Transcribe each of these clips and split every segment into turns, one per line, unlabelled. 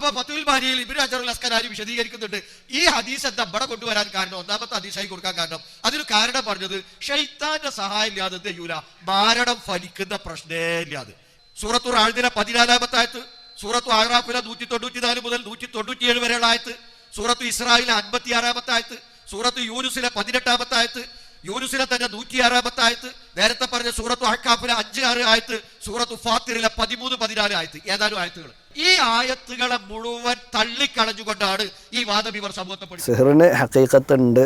അപ്പൊ ഫത്തുൽ ബാരിയിൽ ഇബിൻ അജറുൽ അസ്കലാരി വിശദീകരിക്കുന്നുണ്ട്? ഈ ഹദീസ് എന്താ ഇവിടെ കൊണ്ടുവരാൻ കാരണം? ഒന്നാമത്തെ ഹദീസായി കൊടുക്കാൻ കാരണം. അതിന് കാരണം പറഞ്ഞത് ഷെയ്ത്താന്റെ സഹായം ഇല്ലാതെ ചെയ്യൂല? മാരണം ഫലിക്കുന്ന പ്രശ്നേ ഇല്ലാതെ. സൂറത്തു റാഴ്ദിലെ പതിനാലാമത്തെ ആയത്ത് സൂറത്തു ആറാഫിലെ നൂറ്റി തൊണ്ണൂറ്റി നാല് മുതൽ നൂറ്റി തൊണ്ണൂറ്റിയേഴ് വരെയുള്ള ആയത്ത് സൂറത്തു ഇസ്രായേലിലെ അൻപത്തി ആറാമത്തെ ആയത്ത് സൂറത്ത് യൂനുസിലെ പതിനെട്ടാമത്തെ ആയത്ത് യൂനുസിലെ തന്നെ നൂറ്റിയാറാമത്തെ ആയത്ത് നേരത്തെ പറഞ്ഞ സൂറത്തു അഹ്കാഫിലെ അഞ്ച് ആറ് ആയത്ത് സൂറത്തു ഫാത്തിറിലെ പതിമൂന്ന് പതിനാല് ആയത്ത്. ഏതാനും ആയത്തുകൾ ഈ ആയത്തുകളെ മുഴുവൻ തള്ളിക്കളഞ്ഞുകൊണ്ടാണ് ഈ വാദം ഇവർ സമൂഹത്തെ
സിഹറിന് ഹക്കീക്കത്തുണ്ട്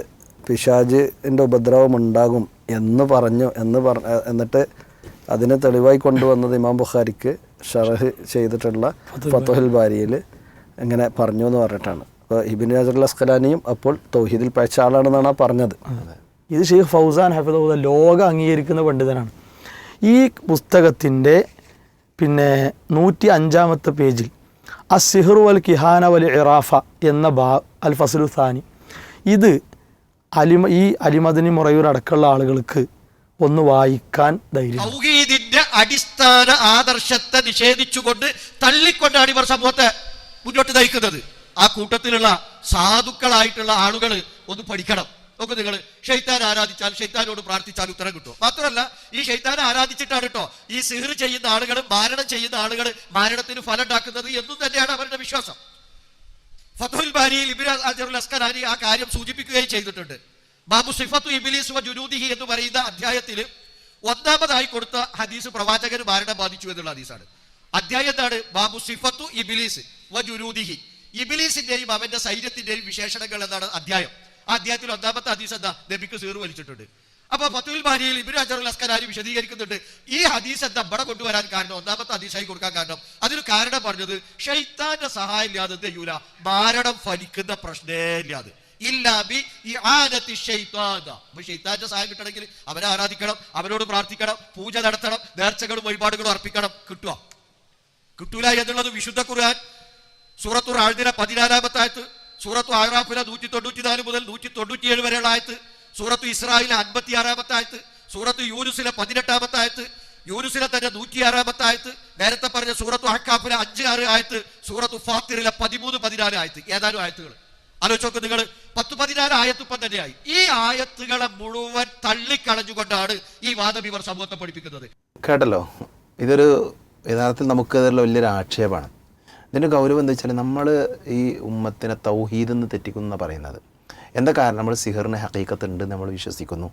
പിശാജിന്റെ ഉപദ്രവം ഉണ്ടാകും എന്ന് പറഞ്ഞു എന്ന് പറ എന്നിട്ട് അതിനെ തെളിവായി കൊണ്ടുവന്നത് ഇമാം ബുഖാരിക്ക് ഷറഹ് ചെയ്തിട്ടുള്ള ഫത്തോഹിൽ ബാരിയിൽ ഇങ്ങനെ പറഞ്ഞു എന്ന് പറഞ്ഞിട്ടാണ്. അപ്പോൾ ഇബിൻ അജറുൽ അസ്കലാനിയും അപ്പോൾ തൗഹീദിൽ പഴച്ച ആളാണെന്നാണ് ആ പറഞ്ഞത്.
ഇത് ഷെയ്ഖ് ഫൗസാൻ ഹഫിദ് ലോകം അംഗീകരിക്കുന്ന പണ്ഡിതനാണ്. ഈ പുസ്തകത്തിന്റെ പിന്നെ നൂറ്റി അഞ്ചാമത്തെ പേജിൽ അസിഹ്റു അൽ കിഹാന വൽ ഇറാഫ എന്ന ബാ അൽ ഫസലു സാനി. ഇത് അലിമ ഈ അലിമദിനി മുറയൂർ അടക്കമുള്ള ആളുകൾക്ക് ഒന്ന് വായിക്കാൻ ധൈര്യം.
അടിസ്ഥാന ആദർശത്തെ നിഷേധിച്ചുകൊണ്ട് തള്ളിക്കൊണ്ടാണ് ഇവർ സമൂഹത്തെ മുന്നോട്ട് നയിക്കുന്നത്. ആ കൂട്ടത്തിലുള്ള സാധുക്കളായിട്ടുള്ള ആളുകൾ ഒന്ന് പഠിക്കണം. നോക്ക് നിങ്ങൾ ഷെയ്ത്താൻ ആരാധിച്ചാൽ ഷെയ്ത്താനോട് പ്രാർത്ഥിച്ചാൽ ഉത്തരം കിട്ടും. മാത്രമല്ല ഈ ഷെയ്ത്താൻ ആരാധിച്ചിട്ടാണ് കേട്ടോ ഈ സിഹിർ ചെയ്യുന്ന ആളുകൾ മാരണം ചെയ്യുന്ന ആളുകൾ മാരണത്തിന് ഫലം ഉണ്ടാക്കുന്നത് എന്നും തന്നെയാണ് അവരുടെ വിശ്വാസം. ഫത്തുൽ ബാരിയിൽ ഇബിൻ അസ്കനാരി ആ കാര്യം സൂചിപ്പിക്കുകയും ചെയ്തിട്ടുണ്ട്. ബാബു സിഫത്തു ഇബിലിസ് ജുനൂദിഹി എന്ന് പറയുന്ന അധ്യായത്തിൽ ഒന്നാമതായി കൊടുത്ത ഹദീസ് പ്രവാചകന് മാരണം ബാധിച്ചു എന്നുള്ള ഹദീസാണ്. അധ്യായം എന്താണ്? ബാബു സിഫത്തു ഇബിലിസ് വ ജുനൂദിഹി. ഇബിലീസിന്റെയും അവന്റെ സൈന്യത്തിന്റെയും വിശേഷണങ്ങൾ എന്നാണ് അധ്യായം. ആ അധ്യായത്തിൽ ഒന്നാമത്തെ ഹദീസ് എന്താ? നബിക്ക് സീർ വലിച്ചിട്ടുണ്ട്. അപ്പൊ ഫത്തുൽ ബാരിയിൽ ഇബിൻ അജറുൽ അസ്കലാരി വിശദീകരിക്കുന്നുണ്ട്. ഈ ഹദീസ് എന്താ ഇവിടെ കൊണ്ടുവരാൻ കാരണം? ഒന്നാമത്തെ ഹദീസായി കൊടുക്കാൻ കാരണം. അതിന് കാരണം പറഞ്ഞത് ഷെയ്ത്താന്റെ സഹായം ഇല്ലാതെ ചെയ്യൂല? മാരണം ഫലിക്കുന്ന പ്രശ്നേ ഇല്ലാതെ. ഷെയ്ത്താന്റെ സഹായം കിട്ടണമെങ്കിൽ അവനെ ആരാധിക്കണം അവനോട് പ്രാർത്ഥിക്കണം പൂജ നടത്തണം നേർച്ചകളും വഴിപാടുകളും അർപ്പിക്കണം. കിട്ടുക കിട്ടൂല എന്നുള്ളത് വിശുദ്ധ ഖുർആൻ. സൂറത്തു ആഴ്ദിന പതിനാലാമത്തെ ആയത്ത്. സൂറത്തു ആഹ്റാഫിലെ നൂറ്റി തൊണ്ണൂറ്റി നാല് മുതൽ നൂറ്റി തൊണ്ണൂറ്റിയേഴ് വരെയുള്ള ആയത്ത് സൂറത്തു ഇസ്രായേലിലെ അൻപത്തി ആറാമത്തെ ആയത്ത് സൂറത്തു യൂനുസിലെ പതിനെട്ടാമത്തെ ആയത്ത് യൂനുസിലെ തന്നെ നൂറ്റി ആറാമത്തെ ആയത്ത് നേരത്തെ പറഞ്ഞ സൂറത്തു അഹ്കാഫിലെ അഞ്ച് ആറ് ആയത്ത് സൂറത്തു ഫാത്തിറിലെ പതിമൂന്ന് പതിനാല് ആയത്ത് ഏതാനും ആയത്തുകൾ. ആലോചിച്ച് നോക്ക് നിങ്ങൾ പത്ത് പതിനാല് ആയത്ത് ഇപ്പം തന്നെയായി. ഈ ആയത്തുകളെ മുഴുവൻ തള്ളിക്കളഞ്ഞുകൊണ്ടാണ് ഈ വാദം ഇവർ സമൂഹത്തെ പഠിപ്പിക്കുന്നത്.
കേട്ടല്ലോ? ഇതൊരു യഥാർത്ഥത്തിൽ നമുക്ക് അതിലുള്ള വലിയൊരു ആക്ഷേപമാണ്. ഇതിന്റെ ഗൗരവം എന്താ വെച്ചാൽ നമ്മൾ ഈ ഉമ്മത്തിനെ തൗഹീദ് എന്ന് തെറ്റിക്കുന്നു പറയുന്നത്. എന്താ കാരണം? നമ്മൾ സിഹറിന് ഹക്കീക്കത്തുണ്ട് നമ്മൾ വിശ്വസിക്കുന്നു.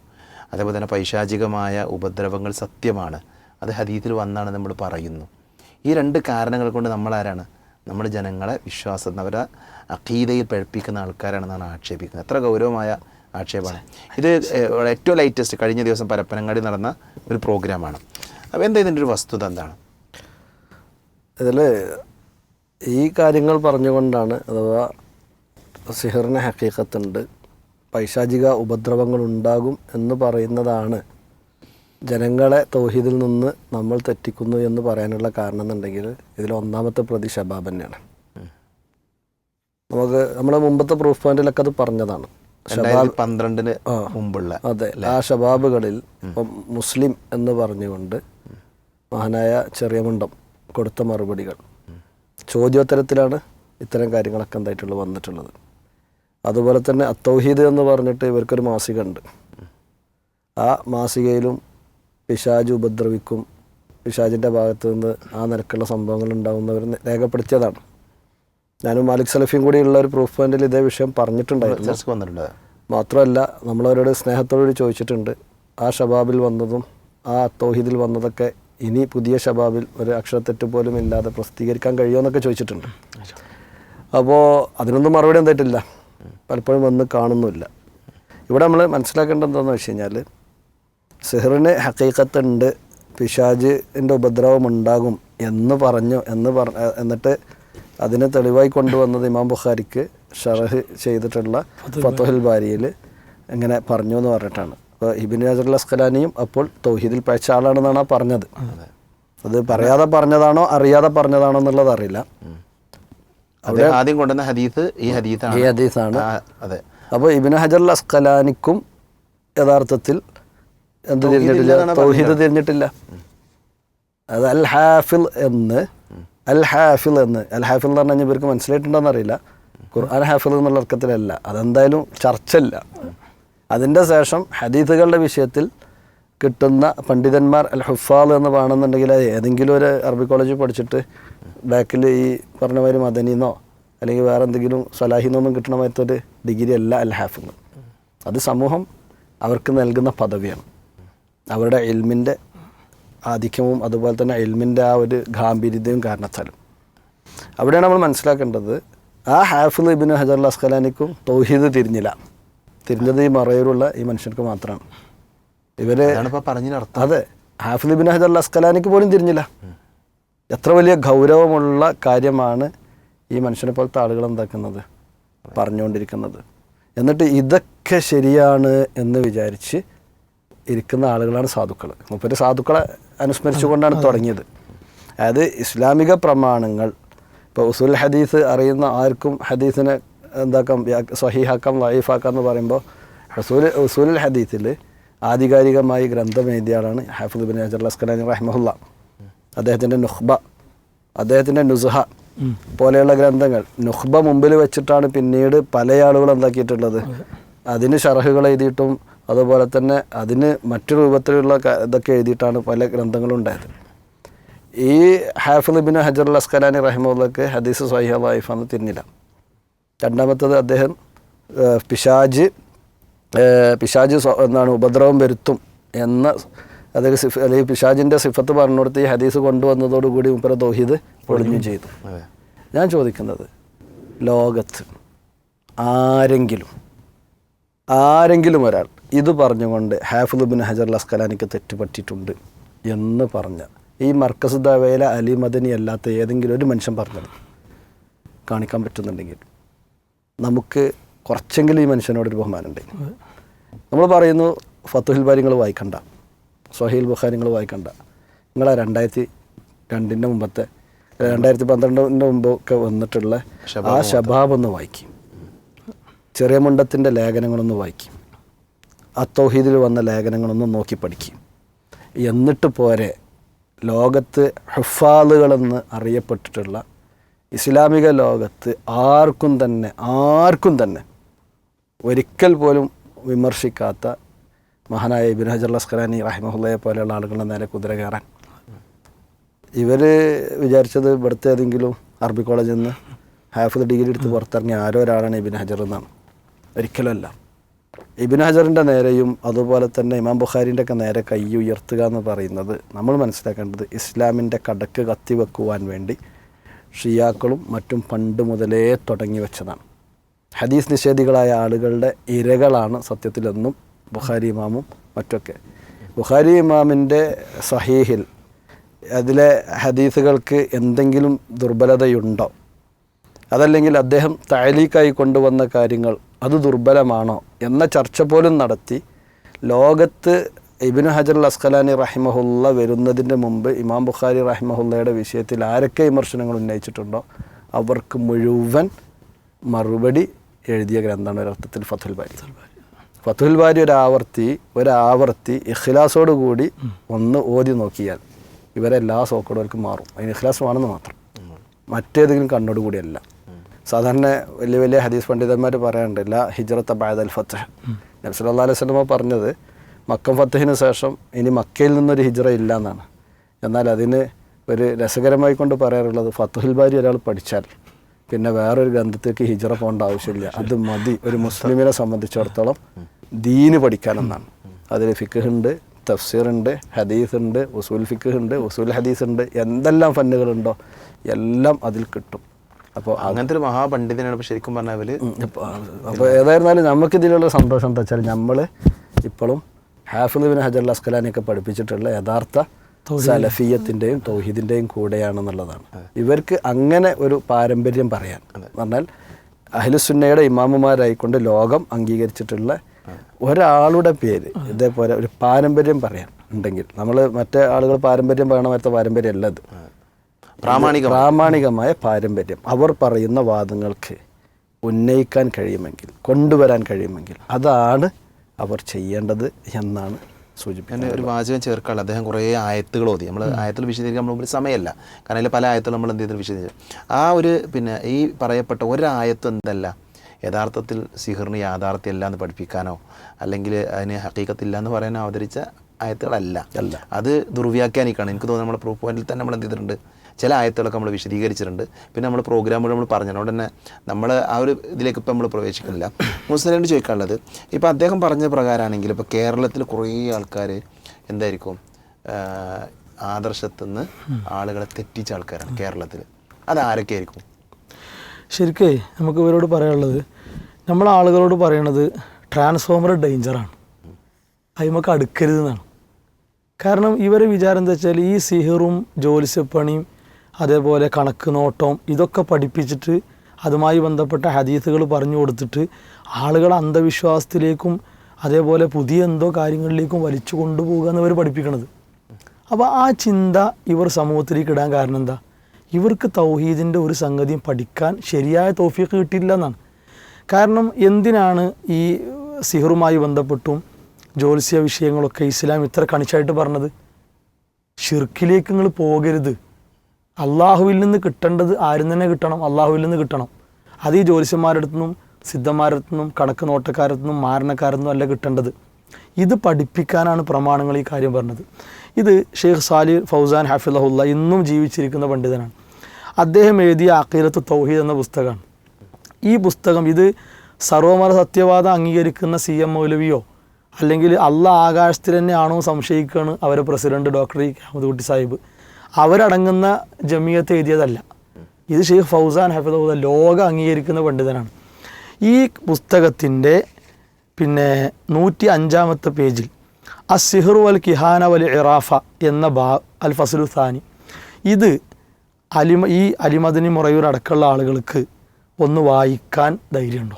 അതേപോലെ തന്നെ പൈശാചികമായ ഉപദ്രവങ്ങൾ സത്യമാണ്. അത് ഹദീത്തിൽ വന്നാണ് നമ്മൾ പറയുന്നു. ഈ രണ്ട് കാരണങ്ങൾ കൊണ്ട് നമ്മൾ ആരാണ് നമ്മൾ ജനങ്ങളെ വിശ്വാസം അവരെ അഖീദയിൽ പഴപ്പിക്കുന്ന ആൾക്കാരാണെന്നാണ് ആക്ഷേപിക്കുന്നത്. എത്ര ഗൗരവമായ ആക്ഷേപമാണ്. ഇത് ഏറ്റവും ലേറ്റസ്റ്റ് കഴിഞ്ഞ ദിവസം പരപ്പനങ്ങാടി നടന്ന ഒരു പ്രോഗ്രാമാണ് അപ്പോൾ എന്താ ഇതിന്റെ ഒരു വസ്തുത എന്താണ്?
ഇതിൽ ഈ കാര്യങ്ങൾ പറഞ്ഞുകൊണ്ടാണ് അഥവാ സിഹറിന് ഹക്കീക്കത്തുണ്ട് പൈശാചിക ഉപദ്രവങ്ങൾ ഉണ്ടാകും എന്ന് പറയുന്നതാണ് ജനങ്ങളെ തൗഹീദിൽ നിന്ന് നമ്മൾ തെറ്റിക്കുന്നു എന്ന് പറയാനുള്ള കാരണം എന്നുണ്ടെങ്കിൽ ഇതിൽ ഒന്നാമത്തെ പ്രതി ഷബാബ് തന്നെയാണ്. നമുക്ക് നമ്മുടെ മുമ്പത്തെ പ്രൂഫ് പോയിന്റിലൊക്കെ അത് പറഞ്ഞതാണ്.
ഷബാബ് പന്ത്രണ്ടിന് മുമ്പുള്ള
അതെ. ആ ഷബാബുകളിൽ ഇപ്പം മുസ്ലിം എന്ന് പറഞ്ഞുകൊണ്ട് മഹാനായ ചെറിയ മുണ്ടം കൊടുത്ത മറുപടികൾ. ചോദ്യോത്തരത്തിലാണ് ഇത്തരം കാര്യങ്ങളൊക്കെ എന്തായിട്ടുള്ളത് വന്നിട്ടുള്ളത്. അതുപോലെ തന്നെ അത്തൗഹീദ് എന്ന് പറഞ്ഞിട്ട് ഇവർക്കൊരു മാസിക ഉണ്ട് ആ മാസികയിലും പിശാജ് ഉപദ്രവിക്കും പിശാജിന്റെ ഭാഗത്തു നിന്ന് ആ നിരക്കുള്ള സംഭവങ്ങൾ ഉണ്ടാകുന്നവർ രേഖപ്പെടുത്തിയതാണ്. ഞാനും മാലിക് സലഫിയും കൂടി ഉള്ള ഒരു പ്രൂഫ് പോയിന്റിൽ ഇതേ വിഷയം പറഞ്ഞിട്ടുണ്ടായിരുന്നു. മാത്രമല്ല നമ്മളവരോട് സ്നേഹത്തോടുകൂടി ചോദിച്ചിട്ടുണ്ട് ആ ഷബാബിൽ വന്നതും ആ അത്തോഹിദിൽ വന്നതൊക്കെ ഇനി പുതിയ ഷബാബിൽ ഒരു അക്ഷരത്തെറ്റ് പോലും ഇല്ലാതെ പ്രസിദ്ധീകരിക്കാൻ കഴിയുമെന്നൊക്കെ ചോദിച്ചിട്ടുണ്ട്. അപ്പോൾ അതിനൊന്നും മറുപടി എന്തായിട്ടില്ല പലപ്പോഴും വന്ന് കാണുന്നുമില്ല. ഇവിടെ നമ്മൾ മനസ്സിലാക്കേണ്ടത് എന്താണെന്ന് വെച്ച് കഴിഞ്ഞാൽ സെഹറിന് ഹക്കീക്കത്തുണ്ട് പിശാജിന്റെ ഉപദ്രവം ഉണ്ടാകും എന്ന് പറഞ്ഞു എന്ന് പറ എന്നിട്ട് അതിനെ തെളിവായി കൊണ്ടുവന്നത് ഇമാം ബുഖാരിക്ക് ഷറഹ് ചെയ്തിട്ടുള്ള ഫത്തോഹിൽ ബാരിയിൽ എങ്ങനെ പറഞ്ഞു എന്ന് പറഞ്ഞിട്ടാണ്. അപ്പോൾ ഇബിൻ അജറുൽ അസ്കലാനിയും അപ്പോൾ തൗഹീദിൽ പഴച്ച ആളാണെന്നാണ് ആ പറഞ്ഞത്. അത്. പറയാതെ പറഞ്ഞതാണോ അറിയാതെ പറഞ്ഞതാണോ എന്നുള്ളത് അറിയില്ല.
ആദ്യം കൊണ്ടുവന്ന ഹദീസ് ഈ ഹദീസാണ്.
ഈ ഹദീസാണ്.
അതെ.
അപ്പോൾ ഇബിൻ ഹജർ അസ്കലാനിക്കും യഥാർത്ഥത്തിൽ എന്ത് തിരിഞ്ഞിട്ടില്ല? തൗഹീദ് തിരിഞ്ഞിട്ടില്ല. അത് അൽ ഹാഫിൽ എന്ന് അൽ ഹാഫിൽ എന്ന്. അൽ ഹാഫിൽ എന്ന് പറഞ്ഞാൽ ഇവർക്ക് മനസ്സിലായിട്ടുണ്ടോ എന്നറിയില്ല ഖുർആൻ ഹാഫിൽ എന്നുള്ള അർത്ഥത്തിലല്ല. അതെന്തായാലും ചർച്ചയില്ല. അതിന്റെ ശേഷം ഹദീത്തുകളുടെ വിഷയത്തിൽ കിട്ടുന്ന പണ്ഡിതന്മാർ അൽ ഹുഫാൽ എന്ന് വേണമെന്നുണ്ടെങ്കിൽ അത് ഏതെങ്കിലും ഒരു അറബി കോളേജിൽ പഠിച്ചിട്ട് ബാക്കിൽ ഈ പറഞ്ഞ മാതിരി മദനീന്നോ അല്ലെങ്കിൽ വേറെ എന്തെങ്കിലും സലാഹിന്നൊന്നും കിട്ടണ മാറ്റൊരു ഡിഗ്രി അല്ല അൽ ഹാഫിന്ന് അത് സമൂഹം അവർക്ക് നൽകുന്ന പദവിയാണ്. അവരുടെ എൽമിന്റെ ആധിക്യവും അതുപോലെ തന്നെ എൽമിന്റെ ആ ഒരു ഗാംഭീര്യതയും കാരണത്താലും. അവിടെയാണ് നമ്മൾ മനസ്സിലാക്കേണ്ടത് ആ ഹാഫിൽ ഇബിൻ ഹജർ അസ്ഖലാനിക്കും തൗഹീദ് തിരിഞ്ഞില്ല. തിരിഞ്ഞത് ഈ മറയൂരുള്ള ഈ മനുഷ്യർക്ക് മാത്രമാണ് ഇവരെ അതെ ഹാഫിൽ ഇബിൻ ഹജർ അസ്ഖലാനിക്ക് പോലും തിരിഞ്ഞില്ല. എത്ര വലിയ ഗൗരവമുള്ള കാര്യമാണ് ഈ മനുഷ്യനെ പോലത്തെ ആളുകൾ എന്താക്കുന്നത്? പറഞ്ഞുകൊണ്ടിരിക്കുന്നത്. എന്നിട്ട് ഇതൊക്കെ ശരിയാണ് എന്ന് വിചാരിച്ച് ഇരിക്കുന്ന ആളുകളാണ് സാധുക്കൾ മുപ്പര് സാധുക്കളെ അനുസ്മരിച്ചുകൊണ്ടാണ് തുടങ്ങിയത്. അതായത് ഇസ്ലാമിക പ്രമാണങ്ങൾ ഇപ്പോൾ ഉസുൽ ഹദീസ് അറിയുന്ന ആർക്കും ഹദീസിനെ എന്താക്കാം സ്വഹീഹാക്കാം വൈഫാക്കാം എന്ന് പറയുമ്പോൾ റസൂൽ ഉസൂൽ ഹദീത്തിൽ ആധികാരികമായി ഗ്രന്ഥം എഴുതിയ ആളാണ് ഹാഫിദ് ബിൻ ഹജർ അസ്കലാനി റഹ്മുല്ല അദ്ദേഹത്തിന്റെ നുഹ്ബ അദ്ദേഹത്തിന്റെ നുസ്ഹ പോലെയുള്ള ഗ്രന്ഥങ്ങൾ. നുഹ്ബ മുമ്പിൽ വെച്ചിട്ടാണ് പിന്നീട് പല ആളുകളും എന്താക്കിയിട്ടുള്ളത്. അതിന് ഷർഹുകൾ എഴുതിയിട്ടും അതുപോലെ തന്നെ അതിന് മറ്റു രൂപത്തിലുള്ള ഇതൊക്കെ എഴുതിയിട്ടാണ് പല ഗ്രന്ഥങ്ങളും ഉണ്ടായത്. ഈ ഹാഫിദ് ബിൻ ഹജർ അസ്കലാനി റഹ്മുല്ലക്ക് ഹദീസ് സഹിഹ വൈഫ് എന്ന് തിരിഞ്ഞില്ല. രണ്ടാമത്തത് അദ്ദേഹം പിശാജ് പിശാജ് എന്നാണ് എന്താണ് ഉപദ്രവം വരുത്തും എന്ന അദ്ദേഹം സിഫ് അല്ലെങ്കിൽ പിശാജിന്റെ സിഫത്ത് പറഞ്ഞുകൊടുത്ത് ഈ ഹദീസ് കൊണ്ടുവന്നതോടുകൂടി മുപ്പര ദോഹിത് പൊളിഞ്ഞു ചെയ്തു. ഞാൻ ചോദിക്കുന്നത് ലോകത്ത് ആരെങ്കിലും ആരെങ്കിലും ഒരാൾ ഇത് പറഞ്ഞുകൊണ്ട് ഹാഫിദ് ബിൻ ഹജർ ലസ്കലാനിക്ക് തെറ്റുപറ്റിയിട്ടുണ്ട് എന്ന് പറഞ്ഞ ഈ മർക്കസ് ദവേല അലി മദനി അല്ലാത്ത ഏതെങ്കിലും ഒരു മനുഷ്യൻ പറഞ്ഞത് കാണിക്കാൻ പറ്റുന്നുണ്ടെങ്കിൽ നമുക്ക് കുറച്ചെങ്കിലും ഈ മനുഷ്യനോടൊരു ബഹുമാനമുണ്ട്. നമ്മൾ പറയുന്നു ഫത്തുഹിൽ ബാരി നിങ്ങൾ വായിക്കണ്ട. സൊഹീൽ ബുഖാരി നിങ്ങൾ വായിക്കണ്ട. നിങ്ങൾ രണ്ടായിരത്തി രണ്ടിന്റെ മുമ്പത്തെ രണ്ടായിരത്തി പന്ത്രണ്ടിന്റെ മുമ്പൊക്കെ വന്നിട്ടുള്ള ആ ശബാബ് ഒന്ന് വായിക്കും. ചെറിയ മുണ്ടത്തിന്റെ ലേഖനങ്ങളൊന്ന് വായിക്കും. ആ തൗഹീദിൽ വന്ന ലേഖനങ്ങളൊന്നും നോക്കി പഠിക്കും. എന്നിട്ട് പോരെ ലോകത്ത് ഹുഫാദുകളെന്ന് അറിയപ്പെട്ടിട്ടുള്ള ഇസ്ലാമിക ലോകത്ത് ആർക്കും തന്നെ ആർക്കും തന്നെ ഒരിക്കൽ പോലും വിമർശിക്കാത്ത മഹാനായ ഇബിൻ ഹജർ അസ്കലാനി റഹിമഹുല്ലയെ പോലെയുള്ള ആളുകളുടെ നേരെ കുതിര കയറാൻ. ഇവർ വിചാരിച്ചത് ഇവിടുത്തെ ഏതെങ്കിലും അറബി കോളേജിൽ നിന്ന് ഹാഫ് ഡിഗ്രി എടുത്ത് പുറത്തിറങ്ങിയ ആരോ ഒരാളാണ് ഇബിൻ ഹജർ എന്നാണ്. ഒരിക്കലല്ല. ഇബിൻ ഹജറിന്റെ നേരെയും അതുപോലെ തന്നെ ഇമാം ബുഖാരിന്റെ ഒക്കെ നേരെ കൈ ഉയർത്തുക എന്ന് പറയുന്നത് നമ്മൾ മനസ്സിലാക്കേണ്ടത് ഇസ്ലാമിന്റെ കടക്ക് കത്തിവെക്കുവാൻ വേണ്ടി ഷിയാക്കളും മറ്റും പണ്ട് മുതലേ തുടങ്ങി വെച്ചതാണ്. ഹദീസ് നിഷേധികളായ ആളുകളുടെ ഇരകളാണ് സത്യത്തിലെന്നും ബുഖാരി ഇമാമും മറ്റൊക്കെ. ബുഖാരി ഇമാമിന്റെ സഹീഹിൽ അതിലെ ഹദീസുകൾക്ക് എന്തെങ്കിലും ദുർബലതയുണ്ടോ? അതല്ലെങ്കിൽ അദ്ദേഹം താലീക്കായി കൊണ്ടുവന്ന കാര്യങ്ങൾ അത് ദുർബലമാണോ? എന്ന ചർച്ച പോലും നടത്തി ലോകത്ത് ഇബിന് ഹജർ അസ്ഖലാനി റഹിമഹുല്ല വരുന്നതിന്റെ മുമ്പ് ഇമാം ബുഖാരി റഹിമഹുല്ലയുടെ വിഷയത്തിൽ ആരൊക്കെ വിമർശനങ്ങൾ ഉന്നയിച്ചിട്ടുണ്ടോ? അവർക്ക് മുഴുവൻ മറുപടി എഴുതിയ ഗ്രന്ഥമാണ് ഒരർത്ഥത്തിൽ ഫതുൽ ബാരി. ഫതുൽ ബാരി ഒരാവർത്തി ഒരാവർത്തി ഇഖ്ലാസോട് കൂടി ഒന്ന് ഓതി നോക്കിയാൽ ഇവരെല്ലാ സോക്കോടുകൾക്കും മാറും. അതിന് ഇഖ്ലാസ് വേണമെന്ന് മാത്രം. മറ്റേതെങ്കിലും കണ്ണോട് കൂടിയല്ല. സാധാരണ വലിയ വലിയ ഹദീസ് പണ്ഡിതന്മാർ പറയാറുണ്ട് ലാ ഹിജ്റത്ത് ബാദൽ ഫത്ത് നബി സല്ലല്ലാഹു അലൈഹി സ്വലമ പറഞ്ഞത് മക്കം ഫത്തഹിന് ശേഷം ഇനി മക്കയിൽ നിന്നൊരു ഹിജ്റ ഇല്ല എന്നാണ് എന്നാൽ അതിന് ഒരു രസകരമായി കൊണ്ട് പറയാറുള്ളത് ഫത്തുഹുൽ ബാരി ഒരാൾ പഠിച്ചാൽ പിന്നെ വേറൊരു ഗ്രന്ഥത്തേക്ക് ഹിജ്റ പോകേണ്ട ആവശ്യമില്ല. അത് മതി. ഒരു മുസ്ലിമിനെ സംബന്ധിച്ചിടത്തോളം ദീന് പഠിക്കാനെന്നാണ്. അതിൽ ഫിഖ് തഫ്സീറുണ്ട് ഹദീസ് ഉണ്ട് ഉസൂൽ ഫിഖ് ഉണ്ട് ഉസൂൽ ഹദീസ് ഉണ്ട്. എന്തെല്ലാം ഫന്നുകളുണ്ടോ എല്ലാം അതിൽ കിട്ടും. അപ്പോൾ
അങ്ങനത്തെ ഒരു മഹാപണ്ഡിതനാണ്. ഇപ്പോൾ ശരിക്കും പറഞ്ഞാൽ
അപ്പോൾ ഏതായിരുന്നാലും നമുക്കിതിലുള്ള സന്തോഷം എന്താ വെച്ചാൽ നമ്മൾ ഇപ്പോഴും ഹാഫിദ് ബിൻ ഹജർ അസ്കലാനെയൊക്കെ പഠിപ്പിച്ചിട്ടുള്ള യഥാർത്ഥ സലഫിയത്തിന്റെയും തൗഹീദിന്റെയും കൂടെയാണെന്നുള്ളതാണ്. ഇവർക്ക് അങ്ങനെ ഒരു പാരമ്പര്യം പറയാൻ. പറഞ്ഞാൽ അഹ്ലുസുന്നയുടെ ഇമാമുമാരായിക്കൊണ്ട് ലോകം അംഗീകരിച്ചിട്ടുള്ള ഒരാളുടെ പേര് ഇതേപോലെ ഒരു പാരമ്പര്യം പറയാൻ ഉണ്ടെങ്കിൽ. നമ്മൾ മറ്റേ ആളുകൾ പാരമ്പര്യം പറയണ മറ്റേ പാരമ്പര്യം അല്ലത്
പ്രാമാണിക.
പ്രാമാണികമായ പാരമ്പര്യം. അവർ പറയുന്ന വാദങ്ങൾക്ക് ഉന്നയിക്കാൻ കഴിയുമെങ്കിൽ കൊണ്ടുവരാൻ കഴിയുമെങ്കിൽ അതാണ് അവർ ചെയ്യേണ്ടത് എന്നാണ് സൂചിപ്പിക്കുന്നത്.
ഞാൻ ഒരു വാചകം ചേർക്കാനുള്ള അദ്ദേഹം കുറേ ആയത്തുകൾ ഓതി. നമ്മൾ ആയത്തിൽ വിശദീകരിക്കാൻ നമ്മൾ ഒരു സമയമല്ല. കാരണം അതിൽ പല ആയത്തുകൾ നമ്മൾ എന്ത് ചെയ്തു? വിശദീകരിച്ചു. ആ ഒരു പിന്നെ ഈ പറയപ്പെട്ട ഒരായത്വം എന്തല്ല? യഥാർത്ഥത്തിൽ സിഹറിന് യാഥാർത്ഥ്യമല്ല എന്ന് പഠിപ്പിക്കാനോ അല്ലെങ്കിൽ അതിന് ഹക്കീക്കത്തില്ല എന്ന് പറയാനോ അവതരിച്ച ആയത്തുകളല്ല.
അല്ല.
അത് ദുർവ്യാഖ്യാനിക്കാണ് എനിക്ക് തോന്നുന്നു നമ്മുടെ പ്രൂഫ് പോയിന്റിൽ തന്നെ നമ്മൾ എന്ത് ചെയ്തിട്ടുണ്ട്? ചില ആയത്തുകളൊക്കെ നമ്മൾ വിശദീകരിച്ചിട്ടുണ്ട്. പിന്നെ നമ്മൾ പ്രോഗ്രാമുകൾ നമ്മൾ പറഞ്ഞു അതുകൊണ്ട് തന്നെ നമ്മൾ ആ ഒരു ഇതിലേക്ക് ഇപ്പം നമ്മൾ പ്രവേശിക്കുന്നില്ല. മുസ്ലിം ചോദിക്കാനുള്ളത് ഇപ്പം അദ്ദേഹം പറഞ്ഞ പ്രകാരമാണെങ്കിൽ ഇപ്പോൾ കേരളത്തിൽ കുറേ ആൾക്കാർ എന്തായിരിക്കും ആദർശത്തുനിന്ന് നിന്ന് ആളുകളെ തെറ്റിച്ച ആൾക്കാരാണ് കേരളത്തിൽ അത് ആരൊക്കെ ആയിരിക്കും
ശരിക്കേ നമുക്ക് ഇവരോട് പറയാനുള്ളത് നമ്മൾ ആളുകളോട് പറയണത് ട്രാൻസ്ഫോമർ ഡേഞ്ചറാണ് അതിമക്ക് അടുക്കരുതെന്നാണ്. കാരണം ഇവരെ വിചാരം എന്താ വെച്ചാൽ ഈ സിഹറും ജ്യോത്സ്യപ്പണിയും അതേപോലെ കണക്ക് നോട്ടവും ഇതൊക്കെ പഠിപ്പിച്ചിട്ട് അതുമായി ബന്ധപ്പെട്ട ഹദീസുകൾ പറഞ്ഞു കൊടുത്തിട്ട് ആളുകൾ അന്ധവിശ്വാസത്തിലേക്കും അതേപോലെ പുതിയ എന്തോ കാര്യങ്ങളിലേക്കും വലിച്ചു കൊണ്ടുപോകുക എന്നവർ പഠിപ്പിക്കണത്. അപ്പോൾ ആ ചിന്ത ഇവർ സമൂഹത്തിലേക്ക് ഇടാൻ കാരണം എന്താ? ഇവർക്ക് തൗഹീദിന്റെ ഒരു സംഗതിയും പഠിക്കാൻ ശരിയായ തൗഫീഖ് കിട്ടിയില്ല എന്നാണ്. കാരണം എന്തിനാണ് ഈ സിഹറുമായി ബന്ധപ്പെട്ടും ജ്യോത്സ്യ വിഷയങ്ങളൊക്കെ ഇസ്ലാം ഇത്ര കണിച്ചായിട്ട് പറഞ്ഞത്? ഷിർക്കിലേക്ക് നിങ്ങൾ പോകരുത്. അള്ളാഹുവിൽ നിന്ന് കിട്ടേണ്ടത് ആരും തന്നെ കിട്ടണം അള്ളാഹുവിൽ നിന്ന് കിട്ടണം. അത് ഈ ജ്യോത്സ്യന്മാരുടെ നിന്നും സിദ്ധന്മാരുടെ നിന്നും നോട്ടക്കാരുടെ നിന്നും മാരണക്കാരിൽ നിന്നും അല്ല കിട്ടേണ്ടത്. ഇത് പഠിപ്പിക്കാനാണ് പ്രമാണങ്ങൾ ഈ കാര്യം പറഞ്ഞത്. ഇത് ഷെയ്ഖ് സാലി ഫൗസാൻ ഹാഫിള്ള ഇന്നും ജീവിച്ചിരിക്കുന്ന പണ്ഡിതനാണ്. അദ്ദേഹം എഴുതിയ അഖീലത്ത് തൗഹീദ് എന്ന പുസ്തകമാണ്. ഈ പുസ്തകം ഇത് സർവമത സത്യവാദം അംഗീകരിക്കുന്ന സി എം മൗലവിയോ അല്ലെങ്കിൽ അള്ള ആകാശത്തിൽ തന്നെയാണോ സംശയിക്കുകയാണ് അവരെ പ്രസിഡന്റ് ഡോക്ടർ ഇ. അഹമ്മദ് കുട്ടി സാഹിബ്. അവരടങ്ങുന്ന ജമിയത്ത് എഴുതിയതല്ല. ഇത് ഷെയ്ഖ് ഫൗസാൻ ഹഫിദ് ലോകം അംഗീകരിക്കുന്ന പണ്ഡിതനാണ്. ഈ പുസ്തകത്തിന്റെ പിന്നെ നൂറ്റി അഞ്ചാമത്തെ പേജിൽ അ സിഹ്റു വൽ കിഹാന വൽ ഇറാഫ എന്ന ബാ അൽ ഫസലു സാനി. ഇത് അലിമ ഈ അലിമദിനി മുറയൂർ അടക്കമുള്ള ആളുകൾക്ക് ഒന്ന് വായിക്കാൻ ധൈര്യമുണ്ടോ?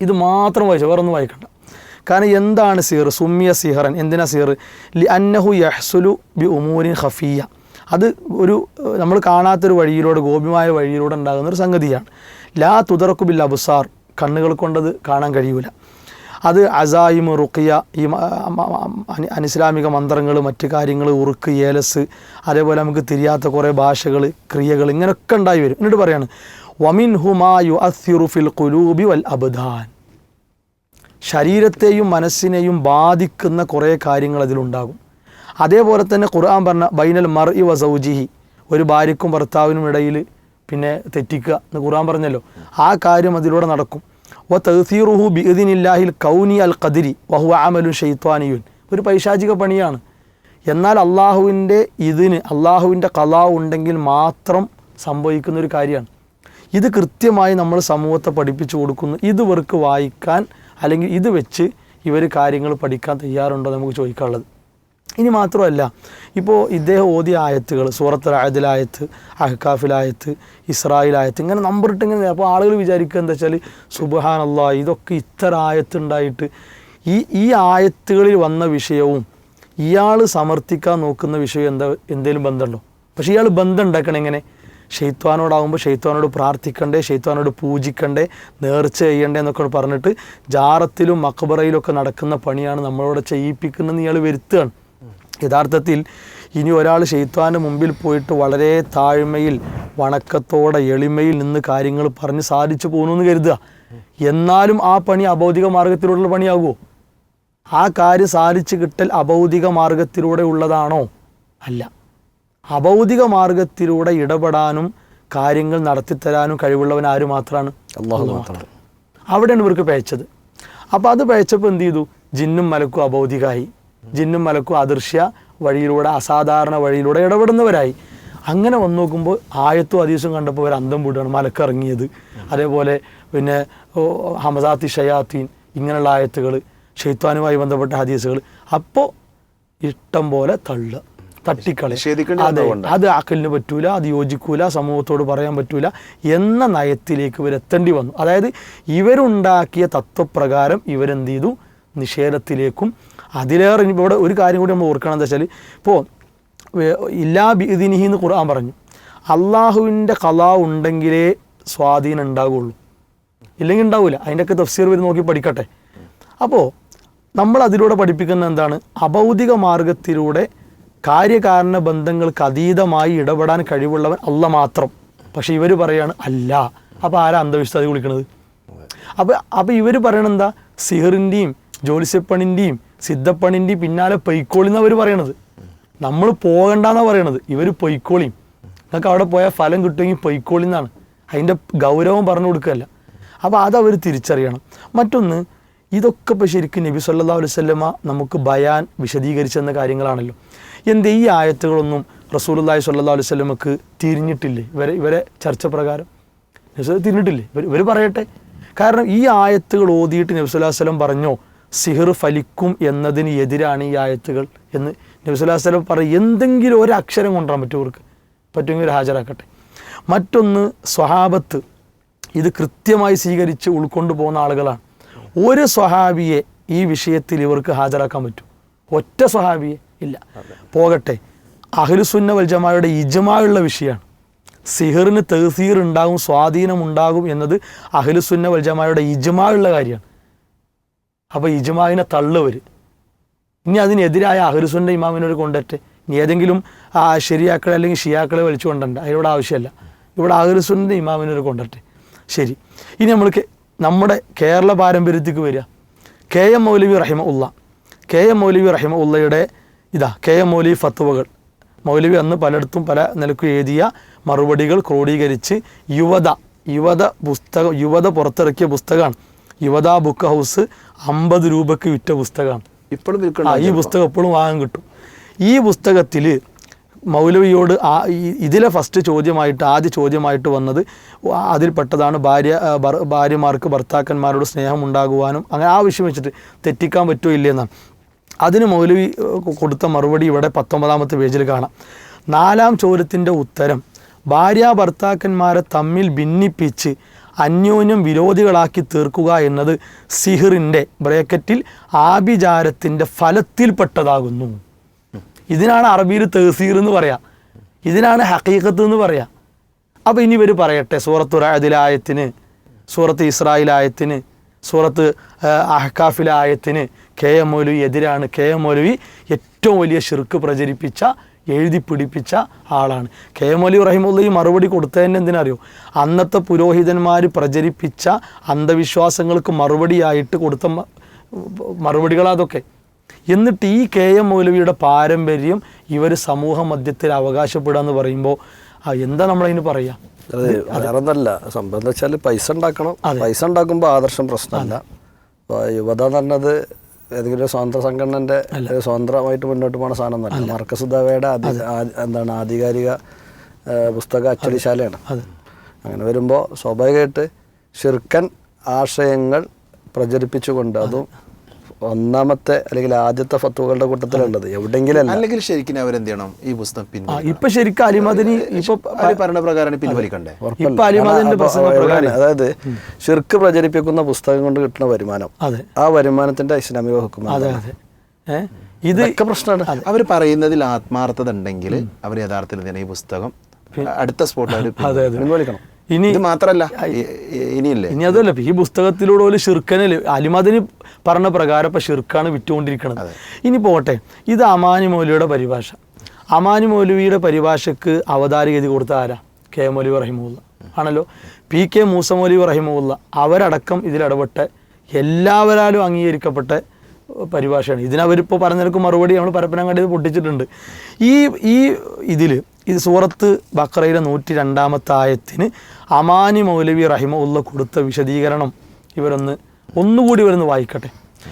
ഇത് മാത്രം വായിച്ചു വേറെ ഒന്നും വായിക്കണ്ട. കാരണം എന്താണ് സിഹർ സുമ്മിയ സിഹറൻ എന്തിനാ സിഹർ ലി അന്നഹു യഹ്സുലു ബി ഉമൂരിൻ ഖഫിയ. അത് ഒരു നമ്മൾ കാണാത്തൊരു വഴിയിലൂടെ ഗോപ്യമായ വഴിയിലൂടെ ഉണ്ടാകുന്ന ഒരു സംഗതിയാണ്. ലാ തുതറക്കു ബിൽ അബുസാർ. കണ്ണുകൾ കൊണ്ടത് കാണാൻ കഴിയൂല. അത് അസായിം റുക്കിയ ഈ അനിസ്ലാമിക മന്ത്രങ്ങൾ മറ്റു കാര്യങ്ങൾ ഉറുക്ക് ഏലസ് അതേപോലെ നമുക്ക് തിരിയാത്ത കുറേ ഭാഷകൾ ക്രിയകൾ ഇങ്ങനെയൊക്കെ ഉണ്ടായി വരും. എന്നിട്ട് പറയാണ് വമിൻ ഹുമായു അസ്യുറുഫിൽ ഫിൽ കുലൂബി വൽ അബ്ദാൻ. ശരീരത്തെയും മനസ്സിനെയും ബാധിക്കുന്ന കുറേ കാര്യങ്ങൾ അതിലുണ്ടാകും. അതേപോലെ തന്നെ ഖുർആൻ പറഞ്ഞ ബൈനൽ മർ ഇ വസൗജിഹി ഒരു ഭാര്യക്കും ഭർത്താവിനും ഇടയിൽ പിന്നെ തെറ്റിക്കുക എന്ന് ഖുർആൻ പറഞ്ഞല്ലോ. ആ കാര്യം അതിലൂടെ നടക്കും. വ തഹസീറുഹു ബിദിനില്ലാഹിൽ കൗനി അൽ ഖദിരി വഹു ആമലു ഷെയ്ത്വാനിയുൻ ഒരു പൈശാചിക പണിയാണ്. എന്നാൽ അള്ളാഹുവിന്റെ ഇതിന് അള്ളാഹുവിന്റെ കലാ ഉണ്ടെങ്കിൽ മാത്രം സംഭവിക്കുന്ന ഒരു കാര്യമാണ്. ഇത് കൃത്യമായി നമ്മൾ സമൂഹത്തെ പഠിപ്പിച്ചു കൊടുക്കുന്നു. ഇത് ഇവർക്ക് വായിക്കാൻ അല്ലെങ്കിൽ ഇത് വെച്ച് ഇവർ കാര്യങ്ങൾ പഠിക്കാൻ തയ്യാറുണ്ടോ നമുക്ക് ചോദിക്കാനുള്ളത്. ഇനി മാത്രമല്ല ഇപ്പോൾ ഇദ്ദേഹം ഓതിയ ആയത്തുകൾ സൂറത്ത് അഹദിലായത്ത് അഹ്കാഫിലായത്ത് ഇസ്രായേലായത്ത് ഇങ്ങനെ നമ്പർ ഇട്ട് ഇങ്ങനെ അപ്പോൾ ആളുകൾ വിചാരിക്കുക എന്താ വെച്ചാൽ സുബഹാൻ അള്ളാഹ് ഇതൊക്കെ ഇത്ര ആയത്തുണ്ടായിട്ട്. ഈ ഈ ആയത്തുകളിൽ വന്ന വിഷയവും ഇയാൾ സമർത്ഥിക്കാൻ നോക്കുന്ന വിഷയം എന്താ എന്തേലും ബന്ധമുണ്ടോ? പക്ഷേ ഇയാൾ ബന്ധം ഉണ്ടാക്കണം എങ്ങനെ? ഷെയ്ത്വാനോടാകുമ്പോൾ ഷെയ്ത്വാനോട് പ്രാർത്ഥിക്കണ്ടേ ഷെയ്ത്വാനോട് പൂജിക്കണ്ടേ നേർച്ച ചെയ്യണ്ടേ എന്നൊക്കെ പറഞ്ഞിട്ട് ജാറത്തിലും മക്ബറയിലും ഒക്കെ നടക്കുന്ന പണിയാണ് നമ്മളോട് ചെയ്യിപ്പിക്കുന്നതെന്ന് ഇയാൾ വരുത്തുകയാണ്. യഥാർത്ഥത്തിൽ ഇനി ഒരാൾ ഷെയ്ത്വാന്റെ മുമ്പിൽ പോയിട്ട് വളരെ താഴ്മയിൽ വണക്കത്തോടെ എളിമയിൽ നിന്ന് കാര്യങ്ങൾ പറഞ്ഞ് സാധിച്ചു പോകുന്നു എന്ന് കരുതുക. എന്നാലും ആ പണി അബൗദിക മാർഗത്തിലുള്ള പണിയാകുമോ ആ കാര്യം സാധിച്ചു കിട്ടൽ അബൗദിക മാർഗത്തിലൂടെ ഉള്ളതാണോ? അല്ല. അബൗദിക മാർഗത്തിലൂടെ ഇടപെടാനും കാര്യങ്ങൾ നടത്തിത്തരാനും കഴിവുള്ളവൻ ആര് മാത്രമാണ് അവിടെയാണ് ഇവർക്ക് പേച്ചത്. അപ്പോൾ അത് പയച്ചപ്പോൾ എന്ത് ചെയ്തു? ജിന്നും മലക്കും അബൗദികമായി ജിന്നും മലക്കും അദൃശ്യ വഴിയിലൂടെ അസാധാരണ വഴിയിലൂടെ ഇടപെടുന്നവരായി. അങ്ങനെ വന്നു നോക്കുമ്പോൾ ആയത്തും അതീസും കണ്ടപ്പോൾ ഒരു അന്തം പൂട്ടാണ് മലക്കിറങ്ങിയത് അതേപോലെ പിന്നെ ഹമദാത്തി ഹമസാത്തി ഷയാത്തീൻ ഇങ്ങനെയുള്ള ആയത്തുകൾ ഷെയ്ത്താനുമായി ബന്ധപ്പെട്ട ഹദീസുകൾ. അപ്പോൾ ഇഷ്ടം പോലെ തള്ളുക തട്ടിക്കളി അതെ അത് ആക്കലിന് പറ്റൂല അത് യോജിക്കൂല സമൂഹത്തോട് പറയാൻ പറ്റൂല എന്ന നയത്തിലേക്ക് ഇവരെത്തേണ്ടി വന്നു. അതായത് ഇവരുണ്ടാക്കിയ തത്വപ്രകാരം ഇവരെന്ത് ചെയ്തു? നിഷേധത്തിലേക്കും അതിലേറെ ഇവിടെ ഒരു കാര്യം കൂടി നമ്മൾ ഓർക്കണം എന്താ വെച്ചാൽ ഇപ്പോൾ ഇല്ലാ ബിദിനിഹി എന്ന് ഖുർആൻ പറഞ്ഞു. അള്ളാഹുവിന്റെ കലാ ഉണ്ടെങ്കിലേ സ്വാധീനം ഉണ്ടാകുള്ളൂ ഇല്ലെങ്കിൽ ഉണ്ടാവില്ല അതിന്റെയൊക്കെ തഫ്സീർ വരെ നോക്കി പഠിക്കട്ടെ. അപ്പോൾ നമ്മൾ അതിലൂടെ പഠിപ്പിക്കുന്ന എന്താണ്? അഭൗതിക മാർഗത്തിലൂടെ കാര്യകാരണ ബന്ധങ്ങൾക്ക് അതീതമായി ഇടപെടാൻ കഴിവുള്ളവൻ അല്ല മാത്രം. പക്ഷെ ഇവർ പറയാണ് അല്ല. അപ്പോൾ ആരാ അന്ധവിശ്വാസി വിളിക്കണത്? അപ്പോൾ അപ്പോൾ ഇവർ പറയണെന്താ സിഹറിന്റെയും ജ്യോത്സ്യപ്പണിന്റെയും സിദ്ധപ്പണിന്റെയും പിന്നാലെ പൊയ്ക്കോളിന്ന് അവർ പറയണത്. നമ്മൾ പോകണ്ടെന്നാണ് പറയണത്. ഇവർ പൊയ്ക്കോളിയും. നിങ്ങൾക്ക് അവിടെ പോയാൽ ഫലം കിട്ടുമെങ്കിൽ പൊയ്ക്കോളിന്നാണ് അതിന്റെ ഗൗരവം പറഞ്ഞു കൊടുക്കുകയല്ല. അപ്പോൾ അതവർ തിരിച്ചറിയണം. മറ്റൊന്ന് ഇതൊക്കെ ഇപ്പോൾ ശരിക്കും നബി സല്ലാ അലുസല്ലമ്മ നമുക്ക് ബയാൻ വിശദീകരിച്ചെന്ന കാര്യങ്ങളാണല്ലോ. എന്തേ ഈ ആയത്തുകളൊന്നും റസൂലുല്ലാഹി സല്ലാ അലൈഹി വസല്ലമക്ക് തിരിഞ്ഞിട്ടില്ലേ? ഇവരെ ഇവരെ ചർച്ച പ്രകാരം. തിരിഞ്ഞിട്ടില്ലേ? ഇവർ ഇവർ പറയട്ടെ. കാരണം ഈ ആയത്തുകൾ ഓതിയിട്ട് നബി വല്ലം പറഞ്ഞോ? സിഹർ ഫലിക്കും എന്നതിന് എതിരാണ് ഈ ആയത്തുകൾ എന്ന് നബി സ്വല്ലല്ലാഹു പറ പറയും. എന്തെങ്കിലും ഒരു അക്ഷരം കൊണ്ടുവരാൻ പറ്റും അവർക്ക് പറ്റുമെങ്കിൽ ഹാജരാക്കട്ടെ. മറ്റൊന്ന് സ്വഹാബത്ത് ഇത് കൃത്യമായി സ്വീകരിച്ച് ഉൾക്കൊണ്ടു പോകുന്ന ആളുകളാണ്. ഒരു സ്വഹാബിയെ ഈ വിഷയത്തിൽ ഇവർക്ക് ഹാജരാക്കാൻ പറ്റും. ഒറ്റ സ്വഹാബിയെ ഇല്ല. പോകട്ടെ. അഹ്ലുസുന്ന വൽ ജമായുടെ ഇജമായുള്ള വിഷയമാണ്. സിഹറിന് തഹസീർ ഉണ്ടാകും സ്വാധീനം ഉണ്ടാകും എന്നത് അഹ്ലുസുന്ന വൽ ജമായുടെ ഇജമായുള്ള കാര്യമാണ്. അപ്പോൾ ഇജമാവിനെ തള്ളുവര്. ഇനി അതിനെതിരായ അഹ്ലുസുന്ന ഇമാമിനൊരു കൊണ്ടിട്ട് ഇനി ഏതെങ്കിലും ആ ശരിയാക്കളെ അല്ലെങ്കിൽ ഷിയാക്കളെ വലിച്ചു കൊണ്ടണ്ട അതിനോട് ആവശ്യമല്ല ഇവിടെ അഹ്ലുസുന്ന ഇമാമിനൊരു കൊണ്ടിട്ട് ശരി. ഇനി നമ്മൾക്ക് നമ്മുടെ കേരള പാരമ്പര്യത്തിക്ക് വരിക. കെ എം മൗലവി റഹിമ ഉള്ള കെ എം മൗലവി റഹിമ ഉള്ളയുടെ ഇതാ കെ എം മൗലവി ഫത്തുവകൾ മൗലവി അന്ന് പലയിടത്തും പല നിലക്കും എഴുതിയ മറുപടികൾ ക്രോഡീകരിച്ച് യുവത യുവത പുസ്തകം യുവത പുറത്തിറക്കിയ പുസ്തകമാണ്. യുവത ബുക്ക് ഹൗസ് അമ്പത് രൂപയ്ക്ക് വിറ്റ പുസ്തകമാണ്.
ഇപ്പോഴും
ആ ഈ പുസ്തകം എപ്പോഴും വാങ്ങാൻ കിട്ടും. ഈ പുസ്തകത്തിൽ മൗലവിയോട് ആ ഇതിലെ ഫസ്റ്റ് ചോദ്യമായിട്ട് ആദ്യ ചോദ്യമായിട്ട് വന്നത് അതിൽപ്പെട്ടതാണ് ഭാര്യ ഭാര്യമാർക്ക് ഭർത്താക്കന്മാരോട് സ്നേഹം ഉണ്ടാകുവാനും അങ്ങനെ ആ വിഷയം വെച്ചിട്ട് തെറ്റിക്കാൻ പറ്റുമോ ഇല്ലെന്നാണ് അതിന് മൗലവി കൊടുത്ത മറുപടി ഇവിടെ പത്തൊമ്പതാമത്തെ പേജിൽ കാണാം. നാലാം ചോദ്യത്തിന്റെ ഉത്തരം ഭാര്യ ഭർത്താക്കന്മാരെ തമ്മിൽ ഭിന്നിപ്പിച്ച് അന്യോന്യം വിരോധികളാക്കി തീർക്കുക എന്നത് സിഹിറിന്റെ ബ്രേക്കറ്റിൽ ആഭിചാരത്തിന്റെ ഫലത്തിൽപ്പെട്ടതാകുന്നു. ഇതിനാണ് അറബിയിൽ തഹസീർ എന്ന് പറയാം. ഇതിനാണ് ഹക്കീക്കത്ത് എന്ന് പറയാം. അപ്പോൾ ഇനി ഇവർ പറയട്ടെ സൂറത്ത് റാദിലായത്തിന് സൂറത്ത് ഇസ്രായേലായത്തിന് സൂറത്ത് അഹ്കാഫിലായത്തിന് കെ എം മൗലവി എതിരാണ്. കെ എം മൗലവി ഏറ്റവും വലിയ ഷിർക്ക് പ്രചരിപ്പിച്ച എഴുതി പിടിപ്പിച്ച ആളാണ്. കെ എം അലി റഹിമുള്ള ഈ മറുപടി കൊടുത്തതന്നെ എന്തിനറിയോ? അന്നത്തെ പുരോഹിതന്മാർ പ്രചരിപ്പിച്ച അന്ധവിശ്വാസങ്ങൾക്ക് മറുപടിയായിട്ട് കൊടുത്ത മറുപടികളതൊക്കെ എന്നിട്ട് ഈ കെ എം മൗലവിയുടെ പാരമ്പര്യം ഇവർ സമൂഹ മധ്യത്തിൽ അവകാശപ്പെടുക എന്ന് പറയുമ്പോൾ എന്താ നമ്മളതിന് പറയുക
അത് വേറൊന്നല്ല. സംഭവം എന്ന് വെച്ചാൽ പൈസ ഉണ്ടാക്കണം. പൈസ ഉണ്ടാക്കുമ്പോൾ ആദർശം പ്രശ്നമല്ല. യുവത എന്ന് പറഞ്ഞത് ഏതെങ്കിലും സ്വതന്ത്ര സംഘടനന്റെ സ്വതന്ത്രമായിട്ട് മുന്നോട്ട് പോകുന്ന സാധനം തന്നെ ആധി- എന്താണ് ആധികാരിക പുസ്തക അച്ചടിശാലയാണ്. അങ്ങനെ വരുമ്പോൾ സ്വാഭാവികമായിട്ട് ഷിർക്കൻ ആശയങ്ങൾ പ്രചരിപ്പിച്ചുകൊണ്ട് അതും ഒന്നാമത്തെ അല്ലെങ്കിൽ ആദ്യത്തെ ഫത്തുവകളുടെ കൂട്ടത്തിലുള്ളത്. എവിടെങ്കിലും അല്ല
അല്ലെങ്കിൽ ശരിക്കും അവരെന്ത് ചെയ്യണം ഈ പുസ്തകം
ആ
പിന്നെ
ഇപ്പൊ ശരിക്കും അലിമദിനി ഇപ്പൊ
ഭരണപ്രകാരം പിൻവലിക്കണ്ടേ.
ഇപ്പൊ അലിമദിന്റെ
കാരണം
പ്രസംഗ
അപ്പൊ
പ്രകാരം.
എവിടെയാണ്? അതായത് ഷിർക്ക് പ്രചരിപ്പിക്കുന്ന പുസ്തകം കൊണ്ട് കിട്ടുന്ന വരുമാനം.
അതെ.
ആ വരുമാനത്തിന്റെ ഇസ്ലാമിക ഹുക്കും
അതെ അതെ. ഇത്
പ്രശ്നമാണ്.
അവർ പറയുന്നതിൽ ആത്മാർത്ഥത ഉണ്ടെങ്കിൽ അവർ യഥാർത്ഥത്തിൽ ഈ പുസ്തകം അടുത്ത സ്പോട്ടിൽ അവർ
അതെ അതെ.
പിൻവലിക്കണം.
ഇനി
ഇത് മാത്രല്ല ഇനിയല്ലേ?
ഇനി അതല്ല ഈ പുസ്തകത്തിലൂടെ ഒരു ഷിർക്കനൽ അലിമദിന് പറഞ്ഞ പ്രകാരം ഇപ്പൊ ഷിർക്കാണ് വിറ്റുകൊണ്ടിരിക്കുന്നത് ഇനി പോട്ടെ ഇത് അമാനി മൗലിയുടെ പരിഭാഷ. അമാനി മൗലവിയുടെ പരിഭാഷക്ക് അവതാരിക എഴുതി കൊടുത്ത ആരാ? K M Rahimulla. ആണല്ലോ? P K Moosa Moulavi Rahimulla. അവരടക്കം ഇതിലിടപെട്ട് എല്ലാവരാലും അംഗീകരിക്കപ്പെട്ട പരിഭാഷയാണ്. ഇതിനവരിപ്പോൾ പറഞ്ഞവർക്ക് മറുപടി നമ്മൾ പരപ്പനങ്ങാടി പൊട്ടിച്ചിട്ടുണ്ട്. ഈ ഈ ഇതിൽ ഇത് സൂറത്ത് ബക്രയിലെ നൂറ്റി രണ്ടാമത്തെ ആയത്തിന് അമാനി മൗലവി റഹിമ ഉള്ള കൊടുത്ത വിശദീകരണം ഇവരൊന്ന് ഒന്നുകൂടി ഇവരൊന്ന് വായിക്കട്ടെ.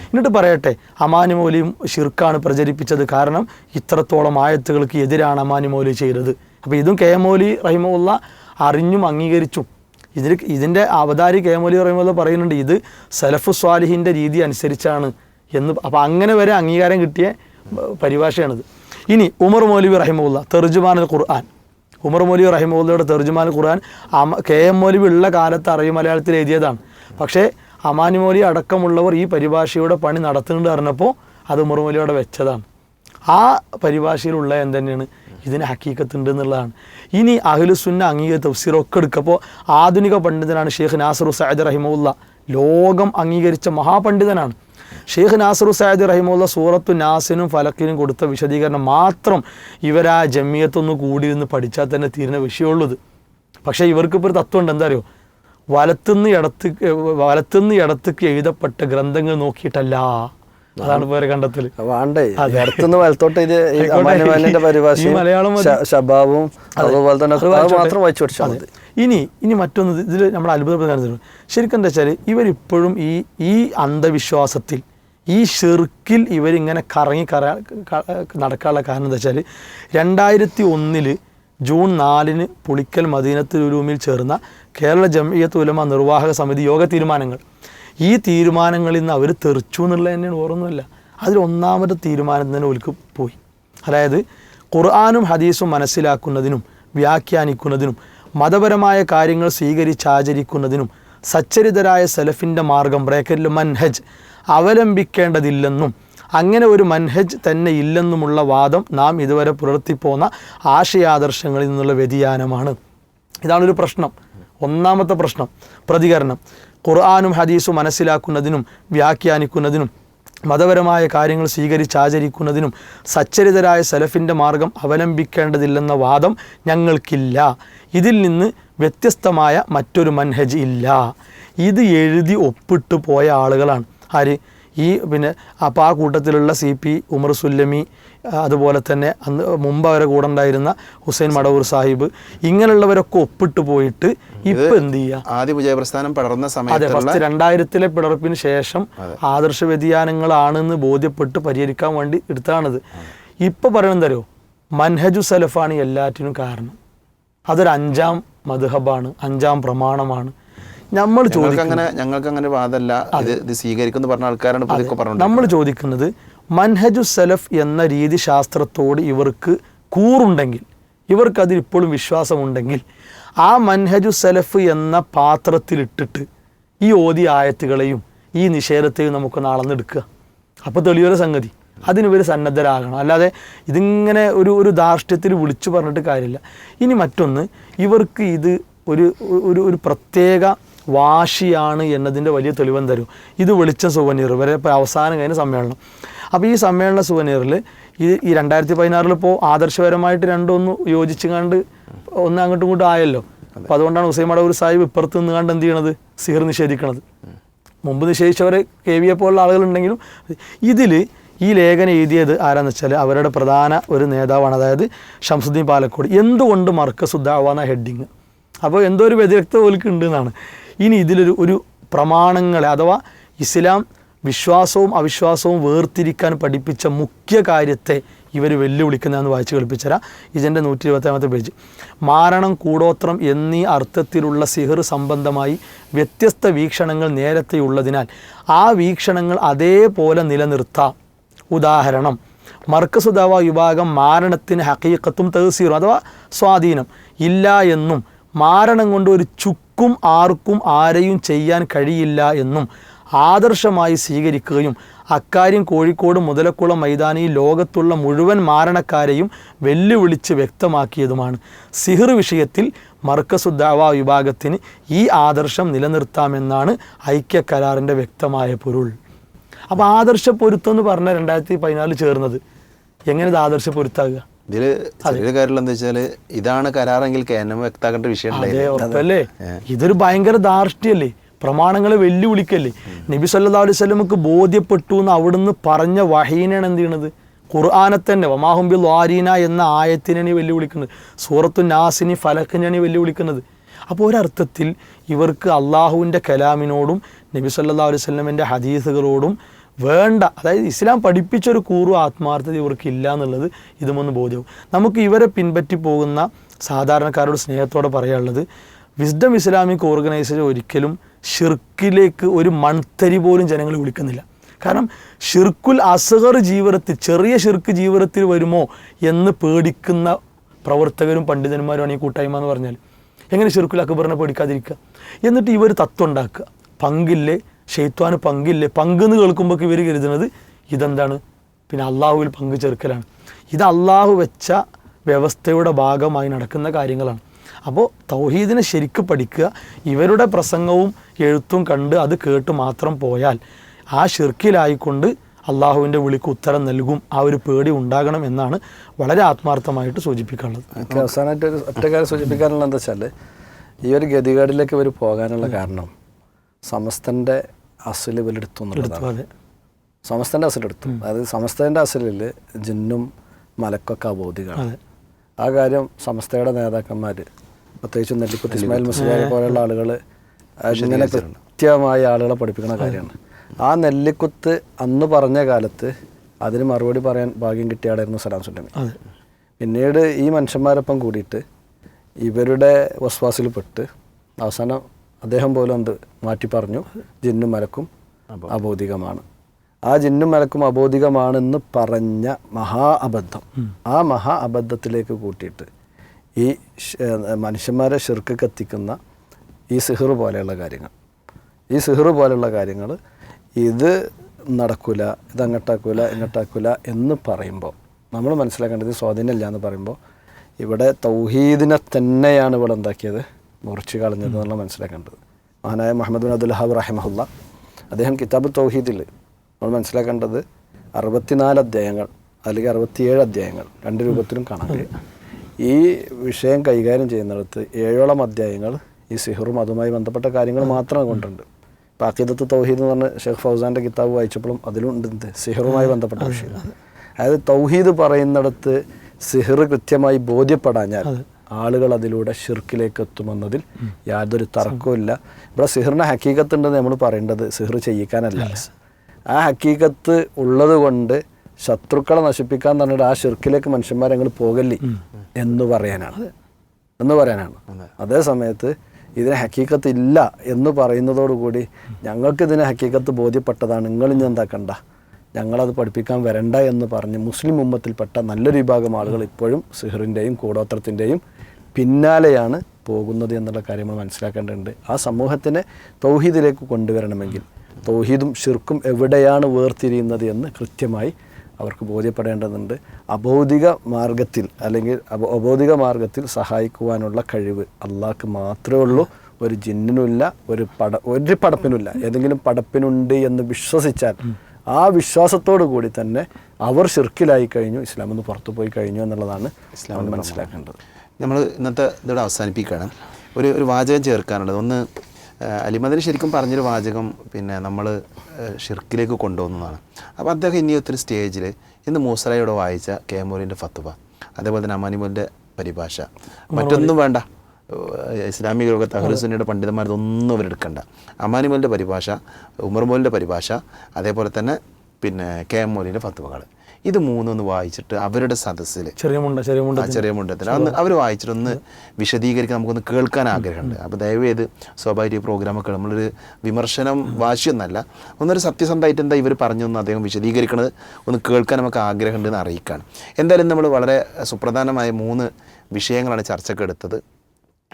എന്നിട്ട് പറയട്ടെ അമാനി മൗലിയും ഷിർക്കാണ് പ്രചരിപ്പിച്ചത് കാരണം ഇത്രത്തോളം ആയത്തുകൾക്ക് എതിരാണ് അമാനി മൗലി ചെയ്തത്. അപ്പോൾ ഇതും കെ മൗലി റഹിമുള്ള അറിഞ്ഞും അംഗീകരിച്ചും. ഇതിൽ ഇതിന്റെ അവതാരി കെ മൗലി റഹിമുള്ള പറയുന്നുണ്ട് ഇത് സലഫു സ്വാലിഹിന്റെ രീതി അനുസരിച്ചാണ് എന്ന്. അപ്പോൾ അങ്ങനെ വരെ അംഗീകാരം കിട്ടിയ പരിഭാഷയാണിത്. ഇനി ഉമർ മൗലവി റഹിമുള്ള തെർജുമാൻ ഖുർആൻ. ഉമർ മൗലവി റഹിമുള്ളയുടെ തെർജുമാൻ ഖുർആൻ കെ എം മൗലവി ഉള്ള കാലത്ത് അറിവ് മലയാളത്തിൽ എഴുതിയതാണ്. പക്ഷേ അമാനി മൗലി അടക്കമുള്ളവർ ഈ പരിഭാഷയുടെ പണി നടത്തുന്നുണ്ട് പറഞ്ഞപ്പോൾ അത് ഉമർ മൗലിയോടെ വെച്ചതാണ്. ആ പരിഭാഷയിലുള്ള എന്തുതന്നെയാണ് ഇതിന് ഹക്കീക്കത്തുണ്ട് എന്നുള്ളതാണ്. ഇനി അഖിലുസുന്ന അംഗീകൃത തഫ്സീറൊക്കെ എടുക്കപ്പോൾ ആധുനിക പണ്ഡിതനാണ് ഷെയ്ഖ് നാസറു സയദ് റഹിമുല്ല ലോകം അംഗീകരിച്ച മഹാപണ്ഡിതനാണ്. ഷെയ്ഖ് നാസറു സായദ് റഹിമുള്ള സൂറത്തു നാസിനും ഫലക്കിനും കൊടുത്ത വിശദീകരണം മാത്രം ഇവരാ ജമ്മിയത്തൊന്ന് കൂടിയിരുന്ന് പഠിച്ചാൽ തന്നെ തീരുന്ന വിഷയമുള്ളത്. പക്ഷേ ഇവർക്കിപ്പോൾ ഒരു തത്വമുണ്ട്. എന്താ അറിയോ? വലത്തുനിന്ന് ഇടത്ത് വലത്തുനിന്ന് ഇടത്തേക്ക് എഴുതപ്പെട്ട ഗ്രന്ഥങ്ങൾ നോക്കിയിട്ടല്ല. അതാണ് പേര് കണ്ടെത്തൽ
വേണ്ടേ. അടുത്തുനിന്ന് വലത്തോട്ട് ഇത്. പരിഭാഷയും
മലയാളം
ശബാവും അതുപോലെ തന്നെ. മാത്രം വായിച്ചു പഠിച്ചാൽ മതി.
ഇനി ഇനി മറ്റൊന്ന് ഇതിൽ നമ്മൾ അത്ഭുതപ്പെടുന്ന ശരിക്കും എന്താ വെച്ചാൽ ഇവരിപ്പോഴും ഈ ഈ അന്ധവിശ്വാസത്തിൽ ഈ ഷെർക്കിൽ ഇവരിങ്ങനെ കറങ്ങി കറ നടക്കാനുള്ള കാരണം എന്താ വെച്ചാൽ രണ്ടായിരത്തി ഒന്നിൽ ജൂൺ നാലിന് പുളിക്കൽ മദീനത്ത് ഉലൂമിൽ ചേർന്ന കേരള ജംഇയ്യത്ത് ഉലമ നിർവാഹക സമിതി യോഗ തീരുമാനങ്ങൾ. ഈ തീരുമാനങ്ങളിൽ നിന്ന് അവർ തെറിച്ചു എന്നുള്ളത് തന്നെയാണ് ഓർമ്മയില്ല അതിലൊന്നാമത്തെ തീരുമാനം തന്നെ ഒലിക്ക് പോയി. അതായത് ഖുർആാനും ഹദീസും മനസ്സിലാക്കുന്നതിനും വ്യാഖ്യാനിക്കുന്നതിനും മതപരമായ കാര്യങ്ങൾ സ്വീകരിച്ചാചരിക്കുന്നതിനും സച്ചരിതരായ സലഫിന്റെ മാർഗം ബ്രേക്കറ്റിൽ മൻഹജ് അവലംബിക്കേണ്ടതില്ലെന്നും അങ്ങനെ ഒരു മൻഹജ് തന്നെ ഇല്ലെന്നുമുള്ള വാദം നാം ഇതുവരെ പുലർത്തിപ്പോന്ന ആശയാദർശങ്ങളിൽ നിന്നുള്ള വ്യതിയാനമാണ്. ഇതാണൊരു പ്രശ്നം. ഒന്നാമത്തെ പ്രശ്നം പ്രതികരണം. ഖുർആാനും ഹദീസും മനസ്സിലാക്കുന്നതിനും വ്യാഖ്യാനിക്കുന്നതിനും മതപരമായ കാര്യങ്ങൾ സ്വീകരിച്ച് ആചരിക്കുന്നതിനും സച്ചരിതരായ സലഫിന്റെ മാർഗം അവലംബിക്കേണ്ടതില്ലെന്ന വാദം ഞങ്ങൾക്കില്ല. ഇതിൽ നിന്ന് വ്യത്യസ്തമായ മറ്റൊരു മൻഹജ് ഇല്ല. ഇത് എഴുതി ഒപ്പിട്ട് പോയ ആളുകളാണ്. ആര്? ഈ പിന്നെ അപ്പോൾ ആ കൂട്ടത്തിലുള്ള സി പി ഉമർ സുല്ലമി അതുപോലെ തന്നെ അന്ന് മുമ്പ് അവരെ കൂടെ ഉണ്ടായിരുന്ന ഹുസൈൻ മടവൂർ സാഹിബ് ഇങ്ങനെയുള്ളവരൊക്കെ ഒപ്പിട്ട് പോയിട്ട് ഇപ്പം എന്ത് ചെയ്യുക
ആദ്യ വിജയപ്രസ്ഥാനം പടർന്ന
അതെ
സമയത്തുള്ള
ഫസ്റ്റ് രണ്ടായിരത്തിലെ പിളർപ്പിന് ശേഷം ആദർശ വ്യതിയാനങ്ങളാണെന്ന് ബോധ്യപ്പെട്ട് പരിഹരിക്കാൻ വേണ്ടി എടുത്താണത്. ഇപ്പൊ പറയുന്നത് തരോ മൻഹജു സലഫാണ് എല്ലാറ്റിനും കാരണം. അതൊരു അഞ്ചാം മധുഹബാണ് അഞ്ചാം പ്രമാണമാണ്. നമ്മൾ ചോദിക്കുന്നത്
ഞങ്ങൾക്ക് അങ്ങനെ വാദമല്ല ഇത് സ്വീകരിക്കുന്നു പറഞ്ഞ ആൾക്കാരാണ് പറഞ്ഞത്
നമ്മൾ ചോദിക്കുന്നത് മൻഹജു സലഫ് എന്ന രീതി ശാസ്ത്രത്തോട് ഇവർക്ക് കൂറുണ്ടെങ്കിൽ ഇവർക്കതിൽ ഇപ്പോഴും വിശ്വാസമുണ്ടെങ്കിൽ ആ മൻഹജു സലഫ് എന്ന പാത്രത്തിലിട്ടിട്ട് ഈ ഓതി ആയത്തുകളെയും ഈ നിഷേധത്തെയും നമുക്ക് അളന്നെടുക്കുക അപ്പോൾ തെളിയൊരു സംഗതി. അതിന് ഇവർ സന്നദ്ധരാകണം. അല്ലാതെ ഇതിങ്ങനെ ഒരു ഒരു ധാർഷ്ട്യത്തിൽ വിളിച്ചു പറഞ്ഞിട്ട് കാര്യമില്ല. ഇനി മറ്റൊന്ന് ഇവർക്ക് ഇത് ഒരു ഒരു ഒരു പ്രത്യേക വാശിയാണ് എന്നതിന്റെ വലിയ തെളിവം തരും. ഇത് വെളിച്ച സുവനീർ വരെ ഇപ്പോൾ അവസാനം കഴിഞ്ഞ സമ്മേളനം. അപ്പോൾ ഈ സമ്മേളന സുവനീറിൽ ഈ ഈ രണ്ടായിരത്തി പതിനാറിൽ ഇപ്പോൾ ആദർശപരമായിട്ട് രണ്ടൊന്ന് യോജിച്ച് കണ്ട് ഒന്ന് അങ്ങോട്ടും ഇങ്ങോട്ടും ആയല്ലോ. അപ്പോൾ അതുകൊണ്ടാണ് ഹുസൈൻ മടവൂർ സാഹിബ് ഇപ്പുറത്ത് നിന്ന് കണ്ട് എന്ത് ചെയ്യണത്? സിഹർ നിഷേധിക്കണത്. മുമ്പ് നിഷേധിച്ചവരെ കെ വിയെ പോലുള്ള ആളുകളുണ്ടെങ്കിലും ഇതിൽ ഈ ലേഖനം എഴുതിയത് ആരാന്ന് വെച്ചാൽ അവരുടെ പ്രധാന ഒരു നേതാവാണ് അതായത് ഷംസുദ്ദീൻ പാലക്കോട്. എന്തുകൊണ്ട് മർക്കസുദ്ദാവാന്ന ഹെഡിങ്? അപ്പോൾ എന്തോ ഒരു വ്യതിരക്ത പോലിക്ക് ഉണ്ട് എന്നാണ് ഇനി ഇതിലൊരു ഒരു പ്രമാണങ്ങളെ അഥവാ ഇസ്ലാം വിശ്വാസവും അവിശ്വാസവും വേർതിരിക്കാൻ പഠിപ്പിച്ച മുഖ്യ കാര്യത്തെ ഇവർ വെല്ലുവിളിക്കുന്നതെന്ന് വായിച്ച് കളിപ്പിച്ചരാ ഇതിന്റെ നൂറ്റി ഇരുപത്തേമത്തെ പേജ്. മാരണം കൂടോത്രം എന്നീ അർത്ഥത്തിലുള്ള സിഹർ സംബന്ധമായി വ്യത്യസ്ത വീക്ഷണങ്ങൾ നേരത്തെയുള്ളതിനാൽ ആ വീക്ഷണങ്ങൾ അതേപോലെ നിലനിർത്താം. ഉദാഹരണം. മർക്കസ് മർക്കസുദാവ വിഭാഗം മാരണത്തിന് ഹക്കീക്കത്തും തഹസീറും അഥവാ സ്വാധീനം. ഇല്ല എന്നും മാരണം കൊണ്ട് ഒരു ചുക്കും ആർക്കും ആരെയും ചെയ്യാൻ കഴിയില്ല എന്നും ആദർശമായി സ്വീകരിക്കുകയും അക്കാര്യം കോഴിക്കോട് മുതലക്കുളം മൈതാനി ലോകത്തുള്ള മുഴുവൻ മാരണക്കാരെയും വെല്ലുവിളിച്ച് വ്യക്തമാക്കിയതുമാണ്. സിഹിർ വിഷയത്തിൽ മർക്കസുദ്ദാവ വിഭാഗത്തിന് ഈ ആദർശം നിലനിർത്താമെന്നാണ് ഐക്യ കരാറിന്റെ വ്യക്തമായ പൊരുൾ. അപ്പോൾ ആദർശ പൊരുത്തം എന്ന് പറഞ്ഞ രണ്ടായിരത്തി പതിനാലിൽ ചേർന്നത്. എങ്ങനെ ഇത് ആദർശ പൊരുത്താകുക
ഇതിൽ ചെറിയ കാര്യം എന്താ വെച്ചാൽ ഇതാണ് കരാറെങ്കിൽ കെ എൻ എം വ്യക്താക്കേണ്ട വിഷയം
അല്ലേ ഇതൊരു ഭയങ്കര ധാർഷ്ട്യല്ലേ? പ്രമാണങ്ങളെ വെല്ലുവിളിക്കല്ലേ? നബി സല്ലാ അലൈഹി സ്വലമുക്ക് ബോധ്യപ്പെട്ടു എന്ന് അവിടുന്ന് പറഞ്ഞ വഹീനാണ് എന്ത് ചെയ്യണത്? ഖുർആാനെ തന്നെ വമാഹുംബിൽ വാരീന എന്ന ആയത്തിനാണ് വെല്ലുവിളിക്കുന്നത്. സൂറത്തു നാസിനി ഫലക്കിനാണ് വെല്ലുവിളിക്കുന്നത്. അപ്പോൾ ഒരർത്ഥത്തിൽ ഇവർക്ക് അള്ളാഹുവിന്റെ കലാമിനോടും നബി സല്ലാ അലൈഹി സ്വലമിന്റെ ഹദീസുകളോടും വേണ്ട. അതായത് ഇസ്ലാം പഠിപ്പിച്ചൊരു കൂറു ആത്മാർത്ഥത ഇവർക്ക് ഇല്ല എന്നുള്ളത് ഇതുമൊന്ന് ബോധ്യവും. നമുക്ക് ഇവരെ പിൻപറ്റി പോകുന്ന സാധാരണക്കാരോട് സ്നേഹത്തോടെ പറയാനുള്ളത് വിസ്ഡം ഇസ്ലാമിക് ഓർഗനൈസേഷൻ ഒരിക്കലും ഷിർക്കിലേക്ക് ഒരു മൺതരി പോലും ജനങ്ങൾ വിളിക്കുന്നില്ല. കാരണം ഷിർക്കുൽ അസഹർ ജീവിതത്തിൽ ചെറിയ ഷിർക്ക് ജീവിതത്തിൽ വരുമോ എന്ന് പേടിക്കുന്ന പ്രവർത്തകരും പണ്ഡിതന്മാരുമാണ് ഈ കൂട്ടായ്മ എന്ന് പറഞ്ഞാൽ. എങ്ങനെ ഷിർക്കുൽ അക്ബറിനെ പേടിക്കാതിരിക്കുക? എന്നിട്ട് ഇവർ തത്വം ഉണ്ടാക്കുക. പങ്കില്ലേ ഷെയ്ത്വാന് പങ്കില്ലേ? പങ്കെന്ന് കേൾക്കുമ്പോൾ ഇവർ കരുതുന്നത് ഇതെന്താണ്? പിന്നെ അള്ളാഹുവിൽ പങ്ക് ചേർക്കലാണ്. ഇത് അള്ളാഹു വെച്ച വ്യവസ്ഥയുടെ ഭാഗമായി നടക്കുന്ന കാര്യങ്ങളാണ്. അപ്പോൾ തൗഹീദിനെ ശരിക്ക് പഠിക്കുക ഇവരുടെ പ്രസംഗവും എഴുത്തും കണ്ട് അത് കേട്ട് മാത്രം പോയാൽ ആ ഷിർക്കിലായിക്കൊണ്ട് അള്ളാഹുവിന്റെ വിളിക്ക് ഉത്തരം നൽകും. ആ ഒരു പേടി ഉണ്ടാകണം എന്നാണ് വളരെ ആത്മാർത്ഥമായിട്ട് സൂചിപ്പിക്കാനുള്ളത്.
എനിക്ക് അവസാനമായിട്ട് ഒരു ഒറ്റ കാര്യം സൂചിപ്പിക്കാനുള്ള എന്താ വെച്ചാൽ ഈ ഒരു ഗതികേടിലേക്ക് ഇവർ പോകാനുള്ള കാരണം സമസ്തന്റെ അസൽ
അതെ.
സമസ്തന്റെ അസലെടുത്തു അതായത് സമസ്തന്റെ അസലിൽ ജിന്നും മലക്കൊക്കെ അബോധികളാണ്. ആ കാര്യം സമസ്തയുടെ നേതാക്കന്മാർ പ്രത്യേകിച്ച് നെല്ലിക്കുത്ത് ഇസ്മായിൽ മുസ്ലിയാരെ പോലെയുള്ള ആളുകൾ ഇങ്ങനെ കൃത്യമായ ആളുകളെ പഠിപ്പിക്കുന്ന കാര്യമാണ്. ആ നെല്ലിക്കുത്ത് അന്ന് പറഞ്ഞ കാലത്ത് അതിന് മറുപടി പറയാൻ ഭാഗ്യം കിട്ടിയാടായിരുന്നു സലാം സുല്ലമി പിന്നീട് ഈ മനുഷ്യന്മാരൊപ്പം കൂടിയിട്ട് ഇവരുടെ വസ്വാസിൽ പെട്ട് അവസാനം അദ്ദേഹം പോലും എന്ത് മാറ്റി പറഞ്ഞു. ജിന്നും മലക്കും അബോധികമാണ്. ആ ജിന്നും മലക്കും അബോധികമാണെന്ന് പറഞ്ഞ മഹാ അബദ്ധം. ആ മഹാ അബദ്ധത്തിലേക്ക് കൂട്ടിയിട്ട് ഈ മനുഷ്യന്മാരെ ഷിർക്ക് കത്തിക്കുന്ന ഈ സിഹർ പോലെയുള്ള കാര്യങ്ങൾ. ഈ സിഹർ പോലെയുള്ള കാര്യങ്ങൾ ഇത് നടക്കൂല ഇത് അങ്ങോട്ടാക്കൂല ഇങ്ങോട്ടാക്കൂല എന്ന് പറയുമ്പോൾ നമ്മൾ മനസ്സിലാക്കേണ്ടത് സ്വാധീനമില്ല എന്ന് പറയുമ്പോൾ ഇവിടെ തൗഹീദിനെ തന്നെയാണ് ഇവിടെ എന്താക്കിയത്? മുറിച്ച് കളഞ്ഞത് എന്നുള്ള മനസ്സിലാക്കേണ്ടത്. മഹാനായ മുഹമ്മദ് ബിൻ അബ്ദുൽ ഹാബ് റഹിമഹുല്ല അദ്ദേഹം കിതാബ് തൗഹീദിൽ നമ്മൾ മനസ്സിലാക്കേണ്ടത് അറുപത്തിനാല് അധ്യായങ്ങൾ അല്ലെങ്കിൽ അറുപത്തിയേഴ് അധ്യായങ്ങൾ രണ്ട് രൂപത്തിലും കാണാൻ കഴിയും. ഈ വിഷയം കൈകാര്യം ചെയ്യുന്നിടത്ത് ഏഴോളം അധ്യായങ്ങൾ ഈ സിഹറും അതുമായി ബന്ധപ്പെട്ട കാര്യങ്ങൾ മാത്രമേ കൊണ്ടുണ്ട്. ഇപ്പം അക്കീദത്ത് തൗഹീദ് എന്ന് പറഞ്ഞ ഷെയ്ഖ് ഫൗസാന്റെ കിതാബ് വായിച്ചപ്പോഴും അതിലുണ്ട് എന്ത് സിഹറുമായി ബന്ധപ്പെട്ട വിഷയം അതായത് തൗഹീദ് പറയുന്നിടത്ത് സിഹർ കൃത്യമായി ബോധ്യപ്പെടാഞ്ഞാൽ ആളുകൾ അതിലൂടെ ഷിർക്കിലേക്ക് എത്തുമെന്നതിൽ യാതൊരു തർക്കവുമില്ല. ഇവിടെ സിഹറിന് ഉണ്ടെന്ന് നമ്മൾ പറയേണ്ടത് സിഹർ ചെയ്യിക്കാനല്ല. ആ ഹക്കീകത്ത് ഉള്ളത് കൊണ്ട് ശത്രുക്കളെ നശിപ്പിക്കാൻ പറഞ്ഞിട്ട് ആ ഷിർക്കിലേക്ക് മനുഷ്യന്മാരെ ഞങ്ങൾ പോകല്ലേ എന്ന് പറയാനാണ്. എന്ന് പറയാനാണ്. അതേ. സമയത്ത് ഇതിന് ഹക്കീക്കത്ത് ഇല്ല എന്ന് പറയുന്നതോടുകൂടി ഞങ്ങൾക്ക് ഇതിന് ഹക്കീക്കത്ത് ബോധ്യപ്പെട്ടതാണ്. നിങ്ങൾ ഇനി എന്താക്കണ്ട? ഞങ്ങളത് പഠിപ്പിക്കാൻ വരണ്ട എന്ന് പറഞ്ഞ് മുസ്ലിം ഉമ്മത്തിൽപ്പെട്ട നല്ലൊരു വിഭാഗം ആളുകൾ ഇപ്പോഴും സിഹറിന്റെയും കൂടോത്രത്തിന്റെയും പിന്നാലെയാണ് പോകുന്നത് എന്നുള്ള കാര്യം നമ്മൾ മനസ്സിലാക്കേണ്ടതുണ്ട്. ആ സമൂഹത്തിനെ തൗഹീദിലേക്ക് കൊണ്ടുവരണമെങ്കിൽ തൗഹീദും ഷിർക്കും എവിടെയാണ് വേർതിരിയുന്നത് എന്ന് കൃത്യമായി അവർക്ക് ബോധ്യപ്പെടേണ്ടതുണ്ട്. അബൗദിക മാർഗത്തിൽ അല്ലെങ്കിൽ അബ- അബൗദിക മാർഗത്തിൽ സഹായിക്കുവാനുള്ള കഴിവ് അള്ളാഹ്ക്ക് മാത്രമേ ഉള്ളൂ. ഒരു ജിന്നിനുമില്ല ഒരു പട ഒരു പടപ്പിനുമില്ല. ഏതെങ്കിലും പടപ്പിനുണ്ട് എന്ന് വിശ്വസിച്ചാൽ ആ വിശ്വാസത്തോടു കൂടി തന്നെ അവർ ഷിർക്കിലായി കഴിഞ്ഞു ഇസ്ലാമിൽ നിന്ന് പുറത്തു പോയി കഴിഞ്ഞു എന്നുള്ളതാണ് ഇസ്ലാം മനസ്സിലാക്കേണ്ടത്.
നമ്മൾ ഇന്നത്തെ ഇതോടെ അവസാനിപ്പിക്കുകയാണ്. ഒരു ഒരു വാചകം ചേർക്കാനുള്ളത്. ഒന്ന് അലിമദിന് ശരിക്കും പറഞ്ഞൊരു വാചകം പിന്നെ നമ്മൾ ഷിർക്കിലേക്ക് കൊണ്ടുപോകുന്നതാണ് അപ്പോൾ അദ്ദേഹം ഇനി ഒത്തിരി സ്റ്റേജിൽ ഇന്ന് മൂസറയോട് വായിച്ച കേമൂരിന്റെ ഫത്തുവ അതേപോലെ തന്നെ അമാനിമോലിന്റെ പരിഭാഷ. മറ്റൊന്നും വേണ്ട. ഇസ്ലാമിക ലോകത്ത് അഹ്ലുസുന്നയുടെ പണ്ഡിതന്മാരതൊന്നും അവരെടുക്കണ്ട അമാനിമോലിന്റെ പരിഭാഷ ഉമർമോലിന്റെ പരിഭാഷ അതേപോലെ തന്നെ പിന്നെ കെ എം മോലിന്റെ ഫത്തുവകൾ. ഇത് മൂന്നൊന്ന് വായിച്ചിട്ട് അവരുടെ സദസ്സിൽ
ചെറിയ മുണ്ട ചെറിയ മുണ്ട
ചെറിയ മുണ്ടത്തിൽ അന്ന് അവർ വായിച്ചിട്ടൊന്ന് വിശദീകരിക്കാൻ നമുക്കൊന്ന് കേൾക്കാൻ ആഗ്രഹമുണ്ട്. അപ്പോൾ ദയവേത് സ്വാഭാവിക പ്രോഗ്രാമൊക്കെ നമ്മളൊരു വിമർശനം വാശിയൊന്നല്ല. ഒന്നൊരു സത്യസന്ധമായിട്ട് എന്താ ഇവർ പറഞ്ഞൊന്ന് അദ്ദേഹം വിശദീകരിക്കുന്നത് ഒന്ന് കേൾക്കാൻ നമുക്ക് ആഗ്രഹമുണ്ടെന്ന് അറിയിക്കുകയാണ് എന്തായാലും നമ്മൾ വളരെ സുപ്രധാനമായ മൂന്ന് വിഷയങ്ങളാണ് ചർച്ചയ്ക്ക് എടുത്തത്.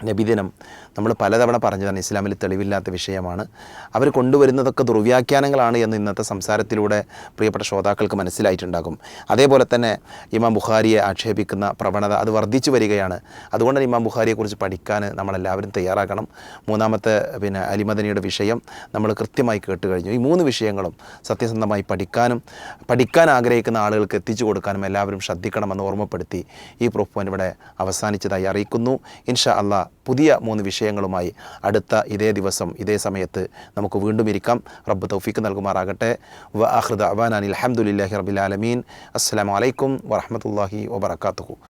നബിദിനം നമ്മൾ പലതവണ പറഞ്ഞതാണ് ഇസ്ലാമിൽ തെളിവില്ലാത്ത വിഷയമാണ്. അവർ കൊണ്ടുവരുന്നതൊക്കെ ദുർവ്യാഖ്യാനങ്ങളാണ് എന്ന് ഇന്നത്തെ സംസാരത്തിലൂടെ പ്രിയപ്പെട്ട ശ്രോതാക്കൾക്ക് മനസ്സിലായിട്ടുണ്ടാകും. അതേപോലെ തന്നെ ഇമാം ബുഖാരിയെ ആക്ഷേപിക്കുന്ന പ്രവണത അത് വർദ്ധിച്ചു വരികയാണ്. അതുകൊണ്ട് ഇമാം ബുഖാരിയെക്കുറിച്ച് പഠിക്കാൻ നമ്മളെല്ലാവരും തയ്യാറാക്കണം മൂന്നാമത്തെ പിന്നെ അലിമദനിയുടെ വിഷയം നമ്മൾ കൃത്യമായി കേട്ട് കഴിഞ്ഞു. ഈ മൂന്ന് വിഷയങ്ങളും സത്യസന്ധമായി പഠിക്കാനും പഠിക്കാൻ ആഗ്രഹിക്കുന്ന ആളുകൾക്ക് എത്തിച്ചു കൊടുക്കാനും എല്ലാവരും ശ്രദ്ധിക്കണമെന്ന് ഓർമ്മപ്പെടുത്തി ഈ പ്രൂഫ് ഇവിടെ അവസാനിച്ചതായി അറിയിക്കുന്നു. ഇൻഷാ അള്ളാ പുതിയ മൂന്ന് വിഷയങ്ങളുമായി അടുത്ത ഇതേ ദിവസം ഇതേ സമയത്ത് നമുക്ക് വീണ്ടും ഇരിക്കാം. റബ്ബ് തൗഫീക്ക് നൽകുമാറാകട്ടെ. വ അഹ്ദ അവാനാനി അലഹമുല്ലാഹി റബിലാലമീൻ അസ്സാം വലൈക്കും വറഹമത്തല്ലാഹി വബർക്കാത്തു